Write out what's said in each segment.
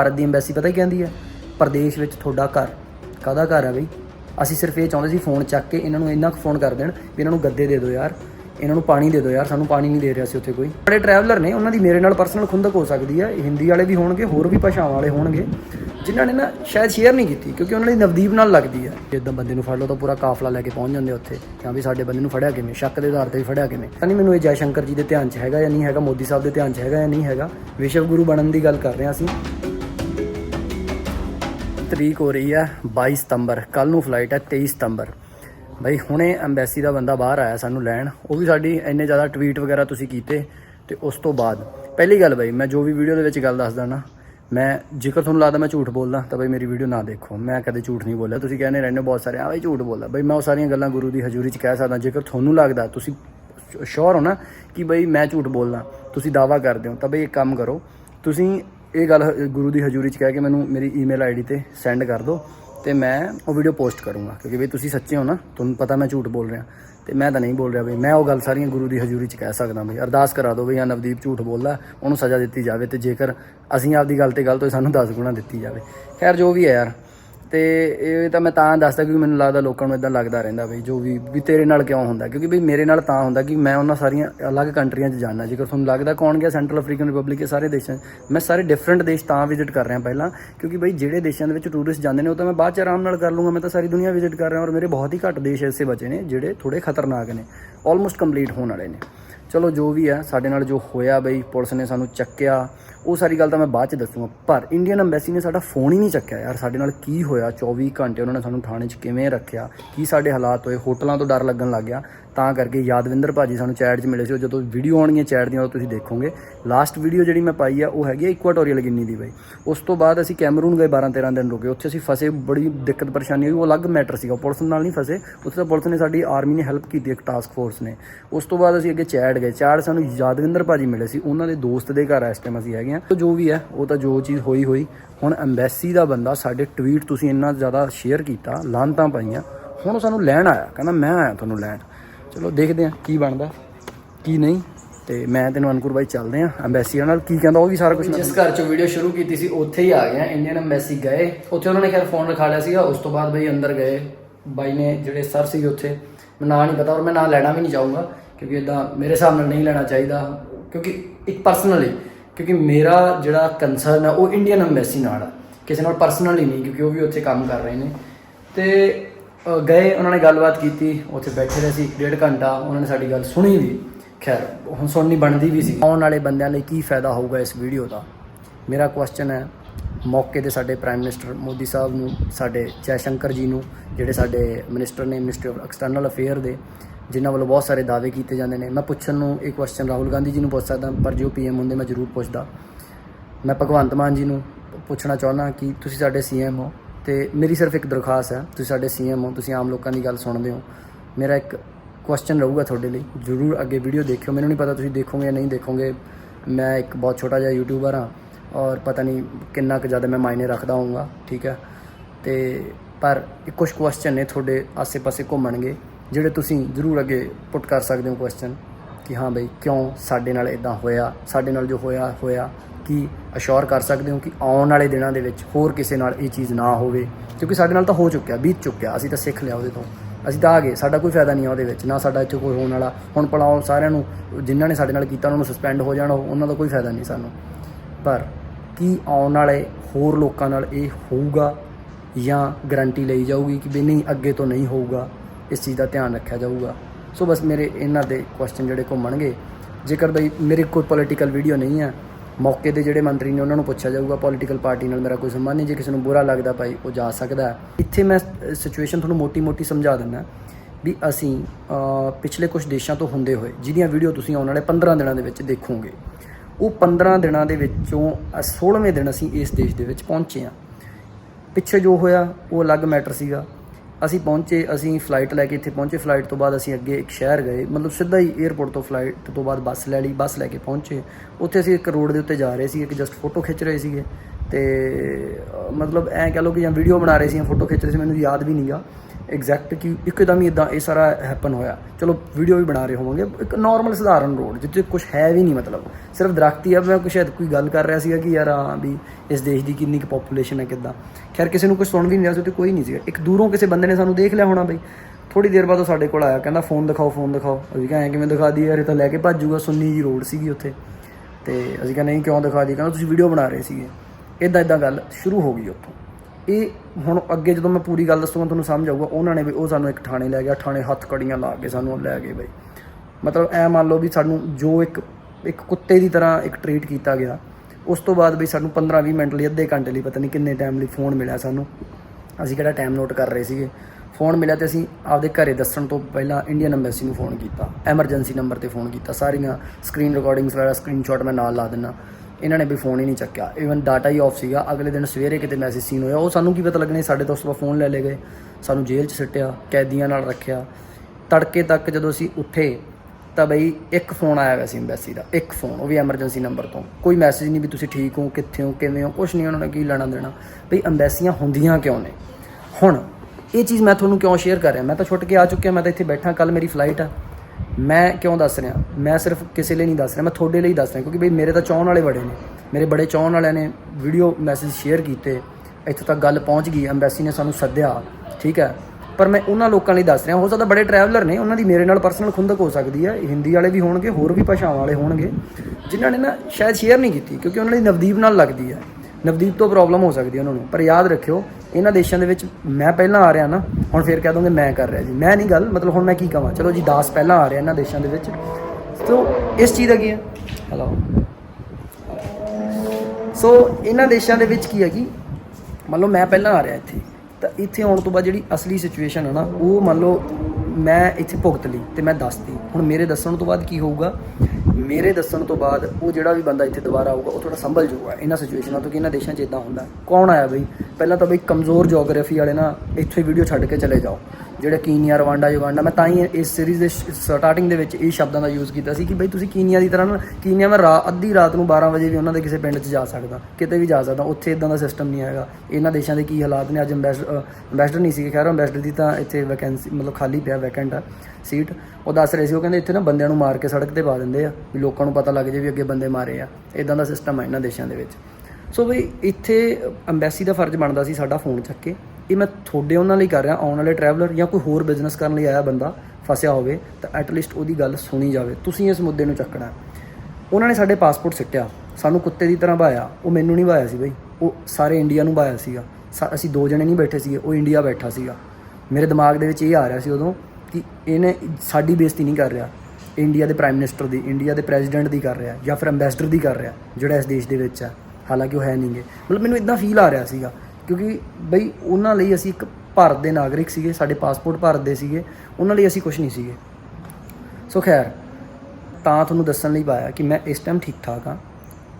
ਭਾਰਤ ਦੀ embassy ਪਤਾ ਹੀ ਕਹਿੰਦੀ ਹੈ? ਪ੍ਰਦੇਸ਼ ਵਿੱਚ ਤੁਹਾਡਾ ਘਰ। ਕਾਹਦਾ ਘਰ ਹੈ ਬਈ? ਅਸੀਂ ਸਿਰਫ ਇਹ ਚਾਹੁੰਦੇ ਸੀ ਫੋਨ ਚੱਕ ਕੇ ਇਹਨਾਂ ਨੂੰ ਇੰਨਾ ਕੁ ਫੋਨ ਕਰ ਦੇਣ ਵੀ ਇਹਨਾਂ ਨੂੰ ਗੱਦੇ ਦੇ ਦਿਓ ਯਾਰ। ਇਹਨਾਂ ਨੂੰ ਪਾਣੀ ਦੇ ਦਿਓ ਯਾਰ, ਸਾਨੂੰ ਪਾਣੀ ਨਹੀਂ ਦੇ ਰਿਹਾ ਸੀ ਉੱਥੇ ਕੋਈ। ਬੜੇ ਟਰੈਵਲਰ ਨੇ, ਉਹਨਾਂ ਦੀ ਮੇਰੇ ਨਾਲ ਪਰਸਨਲ ਖੁੰਦਕ ਹੋ ਸਕਦੀ ਹੈ। ਹਿੰਦੀ ਵਾਲੇ ਵੀ ਹੋਣਗੇ, ਹੋਰ ਵੀ ਭਾਸ਼ਾਵਾਂ ਵਾਲੇ ਹੋਣਗੇ। ਜਿਨ੍ਹਾਂ ਨੇ ਨਾ ਸ਼ਾਇਦ ਸ਼ੇਅਰ ਨਹੀਂ ਕੀਤੀ, ਕਿਉਂਕਿ ਉਹਨਾਂ ਦੀ ਨਵਦੀਪ ਨਾਲ ਲੱਗਦੀ ਹੈ। ਜਿੱਦਾਂ ਬੰਦੇ ਨੂੰ ਫੜ ਲਓ ਤਾਂ ਪੂਰਾ ਕਾਫਲਾ ਲੈ ਕੇ ਪਹੁੰਚ ਜਾਂਦੇ ਉੱਥੇ। ਜਾਂ ਵੀ ਸਾਡੇ ਬੰਦੇ ਨੂੰ ਫੜਿਆ ਕਿਵੇਂ? ਸ਼ੱਕ ਦੇ ਆਧਾਰ ਤੇ ਵੀ ਫੜਿਆ ਕਿਵੇਂ? ਤਾਂ ਨਹੀਂ ਮੈਨੂੰ ਇਹ ਜੈ ਸ਼ੰਕਰ ਜੀ ਦੇ ਧਿਆਨ 'ਚ ਹੈਗਾ ਜਾਂ ਨਹੀਂ ਹੈਗਾ, ਮੋਦੀ ਸਾਹਿਬ ਦੇ ਧਿਆਨ 'ਚ ਹੈਗਾ ਜਾਂ ਨਹੀਂ ਹੈਗਾ। ਵਿਸ਼ਵ ਗੁਰੂ ਬਣਨ ਦੀ ਗੱਲ ਕਰ ਰਹੇ ਹਾਂ ਅਸੀਂ। ਤਰੀਕ ਹੋ ਰਹੀ ਹੈ 22 ਸਤੰਬਰ। ਕੱਲ ਨੂੰ ਫਲਾਈਟ ਹੈ 23 ਸਤੰਬਰ। ਬਈ ਹੁਣੇ ਐਮਬੈਸੀ ਦਾ ਬੰਦਾ ਬਾਹਰ ਆਇਆ ਸਾਨੂੰ ਲੈਣ। ਉਹ ਵੀ ਸਾਡੀ ਇੰਨੇ ਜ਼ਿਆਦਾ ਟਵੀਟ ਵਗੈਰਾ ਤੁਸੀਂ ਕੀਤੇ ਤੇ ਉਸ ਤੋਂ ਬਾਅਦ। ਪਹਿਲੀ ਗੱਲ ਬਈ, ਮੈਂ ਜੋ ਵੀ ਵੀਡੀਓ ਦੇ ਵਿੱਚ ਗੱਲ ਦੱਸਦਾ ਨਾ, ਮੈਂ ਜੇਕਰ ਤੁਹਾਨੂੰ ਲੱਗਦਾ ਮੈਂ ਝੂਠ ਬੋਲਦਾ, ਤਾਂ ਬਈ ਮੇਰੀ ਵੀਡੀਓ ਨਾ ਦੇਖੋ। ਮੈਂ ਕਦੇ ਝੂਠ ਨਹੀਂ ਬੋਲਿਆ। ਤੁਸੀਂ ਕਹਿੰਦੇ ਰਹਿੰਦੇ ਹੋ ਬਹੁਤ ਸਾਰੇ ਆ ਬਈ ਝੂਠ ਬੋਲਦਾ। ਬਈ ਮੈਂ ਉਹ ਸਾਰੀਆਂ ਗੱਲਾਂ ਗੁਰੂ ਦੀ ਹਜ਼ੂਰੀ 'ਚ ਕਹਿ ਸਕਦਾ। ਜੇਕਰ ਤੁਹਾਨੂੰ ਲੱਗਦਾ, ਤੁਸੀਂ ਸ਼ੋਰ ਹੋ ਨਾ ਕਿ ਬਈ ਮੈਂ ਝੂਠ ਬੋਲਦਾ, ਤੁਸੀਂ ਦਾਵਾ ਕਰਦੇ ਹੋ, ਤਾਂ ਬਈ ਇੱਕ ਕੰਮ ਕਰੋ। ਤੁਸੀਂ ਇਹ ਗੱਲ ਹ- ਗੁਰੂ ਦੀ ਹਜ਼ੂਰੀ 'ਚ ਕਹਿ ਕੇ ਮੈਨੂੰ ਮੇਰੀ ਈਮੇਲ ਆਈਡੀ ਤੇ ਸੈਂਡ ਕਰ ਦਿਓ ਤੇ ਮੈਂ ਉਹ ਵੀਡੀਓ ਪੋਸਟ ਕਰੂੰਗਾ, ਕਿਉਂਕਿ ਬਈ ਤੁਸੀਂ ਸੱਚੇ ਹੋ ਨਾ, ਤੁਹਾਨੂੰ ਪਤਾ ਮੈਂ ਝੂਠ ਬੋਲ ਰਿਹਾ, ਤੇ ਮੈਂ ਤਾਂ ਨਹੀਂ ਬੋਲ ਰਿਹਾ ਬਈ, ਮੈਂ ਉਹ ਗੱਲ ਸਾਰੀਆਂ ਗੁਰੂ ਦੀ ਹਜ਼ੂਰੀ 'ਚ ਕਹਿ ਸਕਦਾ ਬਈ, ਅਰਦਾਸ ਕਰਾ ਦਿਓ ਬਈ, ਹਾਂ ਨਵਦੀਪ ਝੂਠ ਬੋਲਦਾ, ਉਹਨੂੰ ਸਜ਼ਾ ਦਿੱਤੀ ਜਾਵੇ ਤੇ ਜੇਕਰ ਅਸੀਂ ਆਪਦੀ ਗੱਲ ਤੇ ਗੱਲ ਹੋਏ ਸਾਨੂੰ 10 ਗੁਣਾ ਦਿੱਤੀ ਜਾਵੇ। ਖੈਰ ਜੋ ਵੀ ਹੈ ਯਾਰ ਤੇ ਇਹ ਤਾਂ ਮੈਂ ਤਾਂ ਦੱਸਦਾ ਕਿਉਂਕਿ ਮੈਨੂੰ ਲੱਗਦਾ ਲੋਕਾਂ ਨੂੰ ਇਦਾਂ ਲੱਗਦਾ ਰਹਿੰਦਾ ਬਈ, ਜੋ ਵੀ ਵੀ ਤੇਰੇ ਨਾਲ ਕਿਉਂ ਹੁੰਦਾ ਕਿਉਂਕਿ ਬਈ ਮੇਰੇ ਨਾਲ ਤਾਂ ਹੁੰਦਾ ਕਿ ਮੈਂ ਉਹਨਾਂ ਸਾਰੀਆਂ ਅਲੱਗ ਕੰਟਰੀਆਂ 'ਚ ਜਾਣਾ ਜੇਕਰ ਤੁਹਾਨੂੰ ਲੱਗਦਾ ਕੌਣ ਗਿਆ ਸੈਂਟਰਲ ਅਫਰੀਕਨ ਰਿਪਬਲਿਕ ਇਹ ਸਾਰੇ ਦੇਸ਼ਾਂ 'ਚ। ਮੈਂ ਸਾਰੇ ਡਿਫਰੈਂਟ ਦੇਸ਼ ਤਾਂ ਵਿਜ਼ਿਟ ਕਰ ਰਿਹਾ ਪਹਿਲਾਂ, ਕਿਉਂਕਿ ਬਈ ਜਿਹੜੇ ਦੇਸ਼ਾਂ ਦੇ ਵਿੱਚ ਟੂਰਿਸਟ ਜਾਂਦੇ ਨੇ, ਉਹ ਤਾਂ ਮੈਂ ਬਾਅਦ 'ਚ ਆਰਾਮ ਨਾਲ ਕਰ ਲੂੰਗਾ, ਮੈਂ ਤਾਂ ਸਾਰੀ ਦੁਨੀਆ ਵਿਜ਼ਿਟ ਕਰ ਰਿਹਾ ਔਰ ਮੇਰੇ ਬਹੁਤ ਹੀ ਘੱਟ ਦੇਸ਼ ਐਸੇ ਬਚੇ ਨੇ, ਜਿਹੜੇ ਥੋੜੇ ਖਤਰਨਾਕ ਨੇ ਆਲਮੋਸਟ ਕੰਪਲੀਟ ਹੋਣ ਵਾਲੇ ਨੇ ਚਲੋ ਜੋ ਵੀ ਹੈ, ਸਾਡੇ ਨਾਲ ਜੋ ਹੋਇਆ ਬਈ, ਪੁਲਿਸ ਨੇ ਸਾਨੂੰ ਚੱਕਿਆ ਉਹ ਸਾਰੀ ਗੱਲ ਤਾਂ ਮੈਂ ਬਾਅਦ ਚ ਦੱਸੂਗਾ। ਪਰ ਇੰਡੀਅਨ ਐਮਬੈਸੀ ਨੇ ਸਾਡਾ ਫੋਨ ਹੀ ਨਹੀਂ ਚੱਕਿਆ ਯਾਰ। ਸਾਡੇ ਨਾਲ ਕੀ ਹੋਇਆ? 24 ਘੰਟੇ ਉਹਨਾਂ ਨੇ ਸਾਨੂੰ ਥਾਣੇ 'ਚ ਕਿਵੇਂ ਰੱਖਿਆ? ਕੀ ਸਾਡੇ ਹਾਲਾਤ ਹੋਏ? ਹੋਟਲਾਂ ਤੋਂ ਡਰ ਲੱਗਣ ਲੱਗ ਗਿਆ। ਤਾਂ ਕਰਕੇ ਯਾਦਵਿੰਦਰ ਭਾਜੀ ਸਾਨੂੰ ਚੈਟ 'ਚ ਮਿਲੇ ਸੀ, ਉਹ ਜਦੋਂ ਵੀਡੀਓ ਆਉਣਗੀਆਂ ਚੈਟ ਦੀਆਂ, ਉਹ ਤੁਸੀਂ ਦੇਖੋਗੇ। ਲਾਸਟ ਵੀਡੀਓ ਜਿਹੜੀ ਮੈਂ ਪਾਈ ਆ, ਉਹ ਹੈਗੀ ਆ ਇਕੁਆਟੋਰੀਅਲ ਗਿਨੀ ਦੀ ਬਾਈ। ਉਸ ਤੋਂ ਬਾਅਦ ਅਸੀਂ ਕੈਮਰੂਨ ਗਏ 12 13 ਦਿਨ ਰੁਕੇ। ਉੱਥੇ ਅਸੀਂ ਫਸੇ, ਬੜੀ ਦਿੱਕਤ ਪਰੇਸ਼ਾਨੀ ਹੋਈ, ਉਹ ਅਲੱਗ ਮੈਟਰ ਸੀਗਾ। ਪੁਲਿਸ ਨਾਲ ਨਹੀਂ ਫਸੇ, ਉੱਥੇ ਤਾਂ ਪੁਲਿਸ ਨੇ ਸਾਡੀ ਆਰਮੀ ਨੇ ਹੈਲਪ ਕੀਤੀ, ਇੱਕ ਟਾਸਕ ਫੋਰਸ ਨੇ। ਉਸ ਤੋਂ ਬਾਅਦ ਅਸੀਂ ਅੱਗੇ ਚੈਟ ਗਏ। ਚੈਟ ਸਾਨੂੰ ਯਾਦਵਿੰਦਰ ਭਾਜੀ ਮਿਲੇ ਸੀ, ਉਹਨਾਂ ਦੇ ਦੋਸਤ ਦੇ ਘਰ ਇਸ ਟਾਈਮ ਅਸੀਂ ਹੈਗੇ ਆ। ਜੋ ਵੀ ਹੈ, ਉਹ ਤਾਂ ਜੋ ਚੀਜ਼ ਹੋਈ ਹੋਈ। ਹੁਣ ਐਮਬੈਸੀ ਦਾ ਬੰਦਾ, ਸਾਡੇ ਟਵੀਟ ਤੁਸੀਂ ਇੰਨਾ ਜ਼ਿਆਦਾ ਸ਼ੇਅਰ ਕੀਤਾ, ਲਾਂਤਾਂ ਪਾਈਆਂ। ਹੁਣ ਉਹ ਸਾਨੂੰ ਲੈਣ ਆਇਆ, ਕਹਿੰਦਾ ਮੈਂ ਆਇਆ ਤੁਹਾਨੂੰ ਲੈਣ। ਚਲੋ ਦੇਖਦੇ ਆ ਕੀ ਬਣਦਾ ਕੀ ਨਹੀਂ। ਤੇ ਮੈਂ ਤੈਨੂੰ ਅਨਕੁਰ ਬਾਈ ਚੱਲਦੇ ਆ ਐਮਬੈਸੀ ਨਾਲ ਕੀ ਕਹਿੰਦਾ ਉਹ ਵੀ ਸਾਰਾ ਕੁਝ ਜਿਸ ਘਰ ਚੋਂ ਵੀਡੀਓ ਸ਼ੁਰੂ ਕੀਤੀ ਸੀ ਉੱਥੇ ਹੀ ਆ ਗਏ ਆ ਇੰਡੀਅਨ ਐਮਬੈਸੀ ਗਏ। ਉੱਥੇ ਉਹਨਾਂ ਨੇ ਖੈਰ ਫੋਨ ਰਖਾ ਲਿਆ ਸੀਗਾ ਉਸ ਤੋਂ ਬਾਅਦ ਬਈ ਅੰਦਰ ਗਏ। ਬਾਈ ਨੇ ਜਿਹੜੇ ਸਰ ਸੀਗੇ ਉੱਥੇ ਮੈਂ ਨਾਂ ਨਹੀਂ ਪਤਾ ਔਰ ਮੈਂ ਨਾਂ ਲੈਣਾ ਵੀ ਨਹੀਂ ਚਾਹੂੰਗਾ ਕਿਉਂਕਿ ਇਦਾਂ ਮੇਰੇ ਹਿਸਾਬ ਨਾਲ ਨਹੀਂ ਲੈਣਾ ਚਾਹੀਦਾ। ਕਿਉਂਕਿ ਇੱਕ ਪਰਸਨਲੀ ਕਿਉਂਕਿ ਮੇਰਾ ਜਿਹੜਾ ਕੰਸਰਨ ਹੈ ਉਹ ਇੰਡੀਅਨ ਐਮਬੈਸੀ ਨਾਲ ਆ। ਕਿਸੇ ਨਾਲ ਪਰਸਨਲੀ ਨਹੀਂ ਕਿਉਂਕਿ ਉਹ ਵੀ ਉੱਥੇ ਕੰਮ ਕਰ ਰਹੇ ਨੇ। ਤੇ ਅ, ਗਏ ਉਹਨਾਂ ਨੇ ਗੱਲਬਾਤ ਕੀਤੀ ਉੱਥੇ ਬੈਠੇ ਰਹੇ ਸੀ ਇੱਕ ਡੇਢ ਘੰਟਾ ਉਹਨਾਂ ਨੇ ਸਾਡੀ ਗੱਲ ਸੁਣੀ ਵੀ। ਖੈਰ ਹੁਣ ਸੁਣਨੀ ਬਣਦੀ ਵੀ ਸੀ। ਆਉਣ ਵਾਲੇ ਬੰਦਿਆਂ ਲਈ ਕੀ ਫਾਇਦਾ ਹੋਊਗਾ ਇਸ ਵੀਡੀਓ ਦਾ? ਮੇਰਾ ਕੁਐਸਚਨ ਹੈ ਮੌਕੇ ਤੇ ਸਾਡੇ ਪ੍ਰਾਈਮ ਮਿਨਿਸਟਰ ਮੋਦੀ ਸਾਹਿਬ ਨੂੰ ਸਾਡੇ ਜੈ ਸ਼ੰਕਰ ਜੀ ਨੂੰ ਜਿਹੜੇ ਸਾਡੇ ਮਿਨਿਸਟਰ ਨੇ ਮਿਨਿਸਟਰ ਆਫ ਐਕਸਟਰਨਲ ਅਫੇਅਰ ਦੇ ਜਿਨ੍ਹਾਂ ਵੱਲੋਂ ਬਹੁਤ ਸਾਰੇ ਦਾਅਵੇ ਕੀਤੇ ਜਾਂਦੇ ਨੇ। ਮੈਂ ਪੁੱਛਣ ਨੂੰ ਇਹ ਕੁਐਸਚਨ ਰਾਹੁਲ ਗਾਂਧੀ ਜੀ ਨੂੰ ਪੁੱਛ ਸਕਦਾ ਪਰ ਜੋ ਪੀਐਮ ਹੁੰਦੇ ਮੈਂ ਜ਼ਰੂਰ ਪੁੱਛਦਾ। ਮੈਂ ਭਗਵੰਤ ਮਾਨ ਜੀ ਨੂੰ ਪੁੱਛਣਾ ਚਾਹੁੰਦਾ ਕਿ ਤੁਸੀਂ ਸਾਡੇ ਸੀਐਮ ਹੋ। ਤੇ ਮੇਰੀ ਸਿਰਫ ਇੱਕ ਦਰਖਾਸਤ ਹੈ, ਤੁਸੀਂ ਸਾਡੇ ਸੀਐਮ ਹੋ, ਤੁਸੀਂ ਆਮ ਲੋਕਾਂ ਦੀ ਗੱਲ ਸੁਣਦੇ ਹੋ। ਮੇਰਾ ਇੱਕ ਕੁਐਸਚਨ ਰਹੂਗਾ ਤੁਹਾਡੇ ਲਈ, ਜ਼ਰੂਰ ਅੱਗੇ ਵੀਡੀਓ ਦੇਖਿਓ। ਮੈਨੂੰ ਨਹੀਂ ਪਤਾ ਤੁਸੀਂ ਦੇਖੋਗੇ ਜਾਂ ਨਹੀਂ ਦੇਖੋਗੇ। ਮੈਂ ਇੱਕ ਬਹੁਤ ਛੋਟਾ ਜਿਹਾ ਯੂਟਿਊਬਰ ਹਾਂ ਔਰ ਪਤਾ ਨਹੀਂ ਕਿੰਨਾ ਕੁ ਜ਼ਿਆਦਾ ਮੈਂ ਮਾਇਨੇ ਰੱਖਦਾ ਹੋਊਗਾ, ਠੀਕ ਹੈ? ਤੇ ਪਰ ਇਹ ਕੁਝ ਕੁਐਸਚਨ ਨੇ ਤੁਹਾਡੇ ਆਸੇ-ਪਾਸੇ ਘੁੰਮਣਗੇ, ਜਿਹੜੇ ਤੁਸੀਂ ਜ਼ਰੂਰ ਅੱਗੇ ਪੁੱਟ ਕਰ ਸਕਦੇ ਹੋ ਕੁਐਸਚਨ ਕਿ ਹਾਂ ਬਈ ਕਿਉਂ ਸਾਡੇ ਨਾਲ ਇਦਾਂ ਹੋਇਆ, ਸਾਡੇ ਨਾਲ ਜੋ ਹੋਇਆ ਹੋਇਆ। ਕਿ ਅਸ਼ੋਰ ਕਰ ਸਕਦੇ ਹੋ ਕਿ ਆਉਣ ਵਾਲੇ ਦਿਨਾਂ ਦੇ ਵਿੱਚ ਹੋਰ ਕਿਸੇ ਨਾਲ ਇਹ ਚੀਜ਼ ਨਾ ਹੋਵੇ? ਕਿਉਂਕਿ ਸਾਡੇ ਨਾਲ ਤਾਂ ਹੋ ਚੁੱਕਿਆ, ਬੀਤ ਚੁੱਕਿਆ। ਅਸੀਂ ਤਾਂ ਸਿੱਖ ਲਿਆ ਉਹਦੇ ਤੋਂ। ਅਸੀਂ ਤਾਂ ਆ ਗਏ। ਸਾਡਾ ਕੋਈ ਫਾਇਦਾ ਨਹੀਂ ਆ ਉਹਦੇ ਵਿੱਚ। ਨਾ ਸਾਡਾ ਇੱਥੇ ਕੋਈ ਹੋਣ ਵਾਲਾ। ਹੁਣ ਪਲਾਓ ਸਾਰਿਆਂ ਨੂੰ, ਜਿਨ੍ਹਾਂ ਨੇ ਸਾਡੇ ਨਾਲ ਕੀਤਾ, ਉਹਨਾਂ ਨੂੰ ਸਸਪੈਂਡ ਹੋ ਜਾਣ, ਉਹਨਾਂ ਦਾ ਕੋਈ ਫਾਇਦਾ ਨਹੀਂ ਸਾਨੂੰ। ਪਰ ਕੀ ਆਉਣ ਵਾਲੇ ਹੋਰ ਲੋਕਾਂ ਨਾਲ ਇਹ ਹੋਊਗਾ ਜਾਂ ਗਾਰੰਟੀ ਲਈ ਜਾਊਗੀ ਕਿ ਵੀ ਨਹੀਂ, ਅੱਗੇ ਤੋਂ ਨਹੀਂ ਹੋਊਗਾ? ਇਸ ਚੀਜ਼ ਦਾ ਧਿਆਨ ਰੱਖਿਆ ਜਾਊਗਾ। ਸੋ ਬਸ ਮੇਰੇ ਇਹਨਾਂ ਦੇ ਕੁਐਸਚਨ ਜਿਹੜੇ ਘੁੰਮਣਗੇ। ਜੇਕਰ ਬਈ ਮੇਰੇ ਕੋਈ ਪੋਲੀਟੀਕਲ ਵੀਡੀਓ ਨਹੀਂ ਹੈ ਮੌਕੇ ਦੇ ਜਿਹੜੇ ਮੰਤਰੀ ਨੇ ਉਹਨਾਂ ਨੂੰ ਪੁੱਛਿਆ ਜਾਊਗਾ ਪੋਲੀਟੀਕਲ ਪਾਰਟੀ ਨਾਲ ਮੇਰਾ ਕੋਈ ਸੰਬੰਧ ਨਹੀਂ, ਜੇ ਕਿਸੇ ਨੂੰ ਬੁਰਾ ਲੱਗਦਾ ਭਾਈ, ਉਹ ਜਾ ਸਕਦਾ ਇੱਥੇ ਮੈਂ ਸਿਚੁਏਸ਼ਨ ਤੁਹਾਨੂੰ ਮੋਟੀ-ਮੋਟੀ ਸਮਝਾ ਦਿੰਦਾ ਵੀ ਅਸੀਂ ਪਿਛਲੇ ਕੁਝ ਦੇਸ਼ਾਂ ਤੋਂ ਹੁੰਦੇ ਹੋਏ, ਜਿਹਦੀਆਂ ਵੀਡੀਓ ਤੁਸੀਂ ਆਉਣ ਵਾਲੇ 15 ਦਿਨਾਂ ਦੇ ਵਿੱਚ ਦੇਖੋਗੇ, ਉਹ 15 ਦਿਨਾਂ ਦੇ ਵਿੱਚੋਂ, ਅਹ 16ਵੇਂ ਦਿਨ ਅਸੀਂ ਇਸ ਦੇਸ਼ ਦੇ ਵਿੱਚ ਪਹੁੰਚੇ ਹਾਂ। ਪਿੱਛੇ ਜੋ ਹੋਇਆ, ਉਹ ਅਲੱਗ ਮੈਟਰ ਸੀਗਾ। ਅਸੀਂ ਪਹੁੰਚੇ, ਅਸੀਂ ਫਲਾਈਟ ਲੈ ਕੇ ਇੱਥੇ ਪਹੁੰਚੇ। ਫਲਾਈਟ ਤੋਂ ਬਾਅਦ ਅਸੀਂ ਅੱਗੇ ਇੱਕ ਸ਼ਹਿਰ ਗਏ। ਮਤਲਬ ਸਿੱਧਾ ਹੀ 에ਅਰਪੋਰਟ ਤੋਂ ਫਲਾਈਟ ਤੋਂ ਬਾਅਦ ਬੱਸ ਲੈ ਲਈ, ਬੱਸ ਲੈ ਕੇ ਪਹੁੰਚੇ। ਉੱਥੇ ਅਸੀਂ ਇੱਕ ਰੋਡ ਦੇ ਉੱਤੇ ਜਾ ਰਹੇ ਸੀ, ਇੱਕ ਜਸਟ ਫੋਟੋ ਖਿੱਚ ਰਹੇ ਸੀਗੇ। ਤੇ ਮਤਲਬ ਐਂ ਕਹ ਲਓ ਕਿ ਜਾਂ ਵੀਡੀਓ ਬਣਾ ਰਹੇ ਸੀ ਜਾਂ ਫੋਟੋ ਖਿੱਚ ਰਹੇ ਸੀ, ਮੈਨੂੰ ਯਾਦ ਵੀ ਨਹੀਂਗਾ ਐਗਜ਼ੈਕਟ ਕਿ ਇੱਕਦਮ ਹੀ ਇਦਾਂ ਇਹ ਸਾਰਾ ਹੈਪਨ ਹੋਇਆ। ਚਲੋ ਵੀਡੀਓ ਵੀ ਬਣਾ ਰਹੇ ਹੋਵਾਂਗੇ। ਇੱਕ ਨਾਰਮਲ ਸਧਾਰਨ ਰੋਡ ਜਿੱਥੇ ਕੁਝ ਹੈ ਵੀ ਨਹੀਂ ਮਤਲਬ। ਸਿਰਫ ਦਰਖਤ ਆ, ਮੈਂ ਕੁਛ ਸ਼ਾਇਦ ਕੋਈ ਗੱਲ ਕਰ ਰਿਹਾ ਸੀਗਾ ਕਿ ਯਾਰ ਹਾਂ ਵੀ ਇਸ ਦੇਸ਼ ਦੀ ਕਿੰਨੀ ਕੁ ਪੋਪੂਲੇਸ਼ਨ ਹੈ ਕਿੱਦਾਂ। ਖੈਰ, ਕਿਸੇ ਨੂੰ ਕੁਝ ਸੁਣ ਵੀ ਨਹੀਂ ਰਿਹਾ ਸੀ ਤੇ ਕੋਈ ਨਹੀਂ ਸੀਗਾ। ਇੱਕ ਦੂਰੋਂ ਕਿਸੇ ਬੰਦੇ ਨੇ ਸਾਨੂੰ ਦੇਖ ਲਿਆ ਹੋਣਾ ਬਈ। ਥੋੜੀ ਦੇਰ ਬਾਅਦ ਉਹ ਸਾਡੇ ਕੋਲ ਆਇਆ, ਕਹਿੰਦਾ ਫੋਨ ਦਿਖਾਓ ਫੋਨ ਦਿਖਾਓ। ਅਸੀਂ ਕਿਹਾ, ਐਂ ਕਿਵੇਂ ਦਿਖਾ ਦਈਏ ਯਾਰ? ਇਹ ਤਾਂ ਲੈ ਕੇ ਭੱਜੂਗਾ, ਸੁੰਨੀ ਜੀ ਰੋਡ ਸੀਗੀ ਉੱਥੇ। ਤੇ ਅਸੀਂ ਕਹਿੰਦੇ ਨਹੀਂ, ਕਿਉਂ ਦਿਖਾ ਦਈਏ? ਕਹਿੰਦਾ, ਤੁਸੀਂ ਵੀਡੀਓ ਬਣਾ ਰਹੇ ਸੀਗੇ। ਇਦਾਂ ਇਦਾਂ ਗੱਲ ਸ਼ੁਰੂ ਹੋ ਗਈ ਉੱਥੋਂ। ਇਹ ਹੁਣ ਅੱਗੇ ਜਦੋਂ ਮੈਂ ਪੂਰੀ ਗੱਲ ਦੱਸੂਗਾ, ਤੁਹਾਨੂੰ ਸਮਝ ਆਊਗਾ, ਉਹਨਾਂ ਨੇ ਵੀ ਉਹ ਸਾਨੂੰ ਇੱਕ ਥਾਣੇ ਲੈ ਗਿਆ ਥਾਣੇ ਹੱਥ ਕੜੀਆਂ ਲਾ ਕੇ ਸਾਨੂੰ ਲੈ ਗਏ ਬਈ। ਮਤਲਬ ਐ ਮੰਨ ਲਓ ਵੀ ਸਾਨੂੰ ਜੋ ਇੱਕ ਇੱਕ ਕੁੱਤੇ ਦੀ ਤਰ੍ਹਾਂ ਇੱਕ ਟ੍ਰੀਟ ਕੀਤਾ ਗਿਆ, ਉਸ ਤੋਂ ਬਾਅਦ ਵੀ ਸਾਨੂੰ 15-20 ਮਿੰਟ ਲਈ, ਅੱਧੇ ਘੰਟੇ ਲਈ ਪਤਾ ਨਹੀਂ ਕਿੰਨੇ ਟਾਈਮ ਲਈ ਫੋਨ ਮਿਲਿਆ ਸਾਨੂੰ। ਅਸੀਂ ਕਿਹੜਾ ਟਾਈਮ ਨੋਟ ਕਰ ਰਹੇ ਸੀਗੇ। ਫੋਨ ਮਿਲਿਆ ਤੇ ਅਸੀਂ ਆਪਦੇ ਘਰੇ ਦੱਸਣ ਤੋਂ ਪਹਿਲਾਂ ਇੰਡੀਅਨ ਐਮਬੈਸੀ ਨੂੰ ਫੋਨ ਕੀਤਾ ਐਮਰਜੈਂਸੀ ਨੰਬਰ ਤੇ ਫੋਨ ਕੀਤਾ, ਸਾਰੀਆਂ ਸਕਰੀਨ ਰਿਕਾਰਡਿੰਗਸ ਵਗੈਰਾ ਸਕਰੀਨਸ਼ਾਟ ਮੈਂ ਨਾਲ ਲਾ ਦਿੰਨਾ ਇਹਨਾਂ ਨੇ ਵੀ ਫੋਨ ਹੀ ਨਹੀਂ ਚੱਕਿਆ। ਇਵਨ ਡਾਟਾ ਹੀ ਆਫ ਸੀਗਾ। ਅਗਲੇ ਦਿਨ ਸਵੇਰੇ ਕਿਤੇ ਮੈਸੇਜ ਸੀਨ ਹੋਇਆ। ਉਹ ਸਾਨੂੰ ਕੀ ਪਤਾ ਲੱਗਣੇ, ਸਾਡੇ ਤੋਂ ਉਸ ਤੋਂ ਫੋਨ ਲੈ ਲਏ ਗਏ। ਸਾਨੂੰ ਜੇਲ੍ਹ 'ਚ ਸਿੱਟਿਆ, ਕੈਦੀਆਂ ਨਾਲ ਰੱਖਿਆ। ਤੜਕੇ ਤੱਕ ਜਦੋਂ ਅਸੀਂ ਉੱਠੇ, ਤਾਂ ਬਈ ਇੱਕ ਫੋਨ ਆਇਆ ਵੈਸੇ ਸੀ ਐਮਬੈਸੀ ਦਾ। ਇੱਕ ਫੋਨ ਉਹ ਵੀ ਐਮਰਜੈਂਸੀ ਨੰਬਰ ਤੋਂ। ਕੋਈ ਮੈਸੇਜ ਨਹੀਂ ਵੀ ਤੁਸੀਂ ਠੀਕ ਹੋ, ਕਿੱਥੇ ਹੋ, ਕਿਵੇਂ ਹੋ ਕੁਝ ਨਹੀਂ, ਉਹਨਾਂ ਨੇ ਕੀ ਲੈਣਾ ਦੇਣਾ। ਬਈ ਐਮਬੈਸੀਆਂ ਹੁੰਦੀਆਂ ਕਿਉਂ ਨੇ? ਹੁਣ, ਇਹ ਚੀਜ਼ ਮੈਂ ਤੁਹਾਨੂੰ ਕਿਉਂ ਸ਼ੇਅਰ ਕਰ ਰਿਹਾ? ਮੈਂ ਤਾਂ ਛੁੱਟ ਕੇ ਆ ਚੁੱਕਿਆ, ਮੈਂ ਤਾਂ ਇੱਥੇ ਬੈਠਾ ਕੱਲ ਮੇਰੀ ਫਲਾਈਟ ਆ। ਮੈਂ ਕਿਉਂ ਦੱਸ ਰਿਹਾ? ਮੈਂ ਸਿਰਫ ਕਿਸੇ ਲਈ ਨਹੀਂ ਦੱਸ ਰਿਹਾ, ਮੈਂ ਤੁਹਾਡੇ ਲਈ ਦੱਸ ਰਿਹਾ, ਕਿਉਂਕਿ ਬਈ ਮੇਰੇ ਤਾਂ ਚਾਹਣ ਵਾਲੇ ਬੜੇ ਨੇ। ਮੇਰੇ ਬੜੇ ਚਾਹਣ ਵਾਲਿਆਂ ਨੇ ਵੀਡੀਓ ਮੈਸੇਜ ਸ਼ੇਅਰ ਕੀਤੇ, ਇੱਥੋਂ ਤੱਕ ਗੱਲ ਪਹੁੰਚ ਗਈ ਐਮਬੈਸੀ ਨੇ ਸਾਨੂੰ ਸੱਦਿਆ, ਠੀਕ ਹੈ। ਪਰ ਮੈਂ ਉਹਨਾਂ ਲੋਕਾਂ ਲਈ ਦੱਸ ਰਿਹਾ, ਹੋ ਸਕਦਾ ਬੜੇ ਟਰੈਵਲਰ ਨੇ, ਉਹਨਾਂ ਦੀ ਮੇਰੇ ਨਾਲ ਪਰਸਨਲ ਖੁੰਦਕ ਹੋ ਸਕਦੀ ਹੈ ਹਿੰਦੀ ਵਾਲੇ ਵੀ ਹੋਣਗੇ, ਹੋਰ ਵੀ ਭਾਸ਼ਾਵਾਂ ਵਾਲੇ ਹੋਣਗੇ, ਜਿਨ੍ਹਾਂ ਨੇ ਨਾ ਸ਼ਾਇਦ ਸ਼ੇਅਰ ਨਹੀਂ ਕੀਤੀ, ਕਿਉਂਕਿ ਉਹਨਾਂ ਦੀ ਨਵਦੀਪ ਨਾਲ ਲੱਗਦੀ ਹੈ। ਨਵਦੀਪ ਤੋਂ ਪ੍ਰੋਬਲਮ ਹੋ ਸਕਦੀ ਹੈ ਉਹਨਾਂ ਨੂੰ। ਪਰ ਯਾਦ ਰੱਖਿਓ, ਇਹਨਾਂ ਦੇਸ਼ਾਂ ਦੇ ਵਿੱਚ ਮੈਂ ਪਹਿਲਾਂ ਆ ਰਿਹਾ ਨਾ, ਹੁਣ ਫੇਰ ਕਹਿ ਦੋਗੇ ਮੈਂ ਕਰ ਰਿਹਾ ਜੀ। ਮੈਂ ਨਹੀਂ ਗੱਲ, ਮਤਲਬ ਹੁਣ ਮੈਂ ਕੀ ਕਹਾਂ ਚਲੋ ਜੀ, ਦਾਸ ਪਹਿਲਾਂ ਆ ਰਿਹਾ ਇਹਨਾਂ ਦੇਸ਼ਾਂ ਦੇ ਵਿੱਚ। ਸੋ, ਇਸ ਚੀਜ਼ ਦਾ ਕੀ ਹੈ? ਹਲੋ ਸੋ, ਇਹਨਾਂ ਦੇਸ਼ਾਂ ਦੇ ਵਿੱਚ ਕੀ ਹੈ ਕਿ ਮੰਨ ਲਓ ਮੈਂ ਪਹਿਲਾਂ ਆ ਰਿਹਾ ਇੱਥੇ। ਤਾਂ ਇੱਥੇ ਆਉਣ ਤੋਂ ਬਾਅਦ ਜਿਹੜੀ ਅਸਲੀ ਸਿਚੁਏਸ਼ਨ ਹੈ ਨਾ, ਉਹ ਮੰਨ ਲਓ ਮੈਂ ਇੱਥੇ ਭੁਗਤ ਲਈ ਤੇ ਮੈਂ ਦੱਸਤੀ ਹੁਣ ਮੇਰੇ ਦੱਸਣ ਤੋਂ ਬਾਅਦ ਕੀ ਹੋਊਗਾ? ਮੇਰੇ ਦੱਸਣ ਤੋਂ ਬਾਅਦ ਉਹ ਜਿਹੜਾ ਵੀ ਬੰਦਾ ਇੱਥੇ ਦੁਬਾਰਾ ਆਊਗਾ, ਉਹ ਥੋੜਾ ਸੰਭਲ ਜਾਊਗਾ ਇਹਨਾਂ ਸਿਚੁਏਸ਼ਨਾਂ ਤੋਂ ਕਿ ਇਹਨਾਂ ਦੇਸ਼ਾਂ 'ਚ ਇਦਾਂ ਹੁੰਦਾ। ਕੌਣ ਆਇਆ ਬਈ? ਪਹਿਲਾਂ ਤਾਂ ਬਈ ਕਮਜ਼ੋਰ ਜੀਓਗ੍ਰਾਫੀ ਵਾਲੇ ਨਾ ਇੱਥੇ ਵੀਡੀਓ ਛੱਡ ਕੇ ਚਲੇ ਜਾਓ। ਜਿਹੜੇ ਕੀਨੀਆ, ਰਵਾਂਡਾ, ਯੁਗਾਂਡਾ, ਮੈਂ ਤਾਂ ਹੀ ਇਸ ਸੀਰੀਜ਼ ਦੇ ਸਟਾਰਟਿੰਗ ਦੇ ਵਿੱਚ ਇਹ ਸ਼ਬਦਾਂ ਦਾ ਯੂਜ਼ ਕੀਤਾ ਸੀ ਕਿ ਬਈ ਤੁਸੀਂ ਕੀਨੀਆ ਦੀ ਤਰ੍ਹਾਂ ਨਾ, ਕੀਨੀਆ ਮੈਂ ਰਾਤ ਅੱਧੀ ਰਾਤ ਨੂੰ 12 ਵਜੇ ਵੀ ਉਹਨਾਂ ਦੇ ਕਿਸੇ ਪਿੰਡ 'ਚ ਜਾ ਸਕਦਾ, ਕਿਤੇ ਵੀ ਜਾ ਸਕਦਾ, ਉੱਥੇ ਇਦਾਂ ਦਾ ਸਿਸਟਮ ਨਹੀਂ ਹੈਗਾ। ਇਹਨਾਂ ਦੇਸ਼ਾਂ ਦੇ ਕੀ ਹਾਲਾਤ ਨੇ, ਅੱਜ ਐਮਬੈਸਡਰ ਨਹੀਂ ਸੀ ਖੈਰ ਐਮਬੈਸਡਰ ਦੀ ਤਾਂ ਇੱਥੇ ਵੈਕੈਂਸੀ ਮਤਲਬ ਖਾਲੀ ਪਿਆ ਵੈਕੈਂਟ ਆ ਸੀਟ ਉਹ ਦੱਸ ਰਹੇ ਸੀ, ਉਹ ਕਹਿੰਦੇ ਇੱਥੇ ਨਾ ਬੰਦਿਆਂ ਨੂੰ ਮਾਰ ਕੇ ਸੜਕ ਤੇ ਪਾ ਦਿੰਦੇ ਆ, ਵੀ ਲੋਕਾਂ ਨੂੰ ਪਤਾ ਲੱਗ ਜੇ ਵੀ ਅੱਗੇ ਬੰਦੇ ਮਾਰੇ ਆ। ਇਦਾਂ ਦਾ ਸਿਸਟਮ ਆ ਇਹਨਾਂ ਦੇਸ਼ਾਂ ਦੇ ਵਿੱਚ। ਸੋ ਬਈ ਇੱਥੇ ਐਮਬੈਸੀ ਦਾ ਫਰਜ਼ ਬਣਦਾ ਸੀ ਸਾਡਾ ਫੋਨ ਚੱਕ ਕੇ। ਇਹ ਮੈਂ ਤੁਹਾਡੇ ਉਹਨਾਂ ਲਈ ਕਰ ਰਿਹਾ, ਆਉਣ ਵਾਲੇ ਟਰੈਵਲਰ ਜਾਂ ਕੋਈ ਹੋਰ ਬਿਜ਼ਨਸ ਕਰਨ ਲਈ ਆਇਆ ਬੰਦਾ, ਫਸਿਆ ਹੋਵੇ, ਤਾਂ ਐਟ ਲੀਸਟ ਉਹਦੀ ਗੱਲ ਸੁਣੀ ਜਾਵੇ। ਤੁਸੀਂ ਇਸ ਮੁੱਦੇ ਨੂੰ ਚੱਕਣਾ ਉਹਨਾਂ ਨੇ ਸਾਡੇ ਪਾਸਪੋਰਟ ਸਿੱਟਿਆ, ਸਾਨੂੰ ਕੁੱਤੇ ਦੀ ਤਰ੍ਹਾਂ ਭਾਇਆ, ਉਹ ਮੈਨੂੰ ਨਹੀਂ ਭਾਇਆ ਸੀ ਬਈ, ਉਹ ਸਾਰੇ ਇੰਡੀਆ ਨੂੰ ਭਾਇਆ ਸੀਗਾ। ਸਾ- ਅਸੀਂ ਦੋ ਜਣੇ ਨਹੀਂ ਬੈਠੇ ਸੀਗੇ, ਉਹ ਇੰਡੀਆ ਬੈਠਾ ਸੀਗਾ। ਮੇਰੇ ਦਿਮਾਗ ਦੇ ਵਿੱਚ ਇਹ ਆ ਰਿਹਾ ਸੀ ਉਦੋਂ ਕਿ ਇਹਨੇ ਸਾਡੀ ਬੇਇੱਜ਼ਤੀ ਨਹੀਂ ਕਰ ਰਿਹਾ। ਇੰਡੀਆ ਦੇ ਪ੍ਰਾਈਮ ਮਿਨਿਸਟਰ ਦੀ ਇੰਡੀਆ ਦੇ ਪ੍ਰੈਜ਼ੀਡੈਂਟ ਦੀ ਕਰ ਰਿਹਾ, ਜਾਂ ਫਿਰ ਐਮਬੈਸਡਰ ਦੀ ਕਰ ਰਿਹਾ, ਜਿਹੜਾ ਇਸ ਦੇਸ਼ ਦੇ ਵਿੱਚ ਹੈ। ਹਾਲਾਂਕਿ ਉਹ ਹੈ ਨਹੀਂਗੇ ਮਤਲਬ ਮੈਨੂੰ ਇਦਾਂ ਫੀਲ ਆ ਰਿਹਾ ਸੀਗਾ। ਕਿਉਂਕਿ ਬਈ ਉਹਨਾਂ ਲਈ ਅਸੀਂ ਇੱਕ ਭਾਰਤ ਦੇ ਨਾਗਰਿਕ ਸੀਗੇ, ਸਾਡੇ ਪਾਸਪੋਰਟ ਭਾਰਤ ਦੇ ਸੀਗੇ, ਉਹਨਾਂ ਲਈ ਅਸੀਂ ਕੁਝ ਨਹੀਂ ਸੀਗੇ। ਸੋ ਖੈਰ, ਤਾਂ ਤੁਹਾਨੂੰ ਦੱਸਣ ਲਈ ਪਾਇਆ ਕਿ ਮੈਂ ਇਸ ਟਾਈਮ ਠੀਕ ਠਾਕ ਹਾਂ।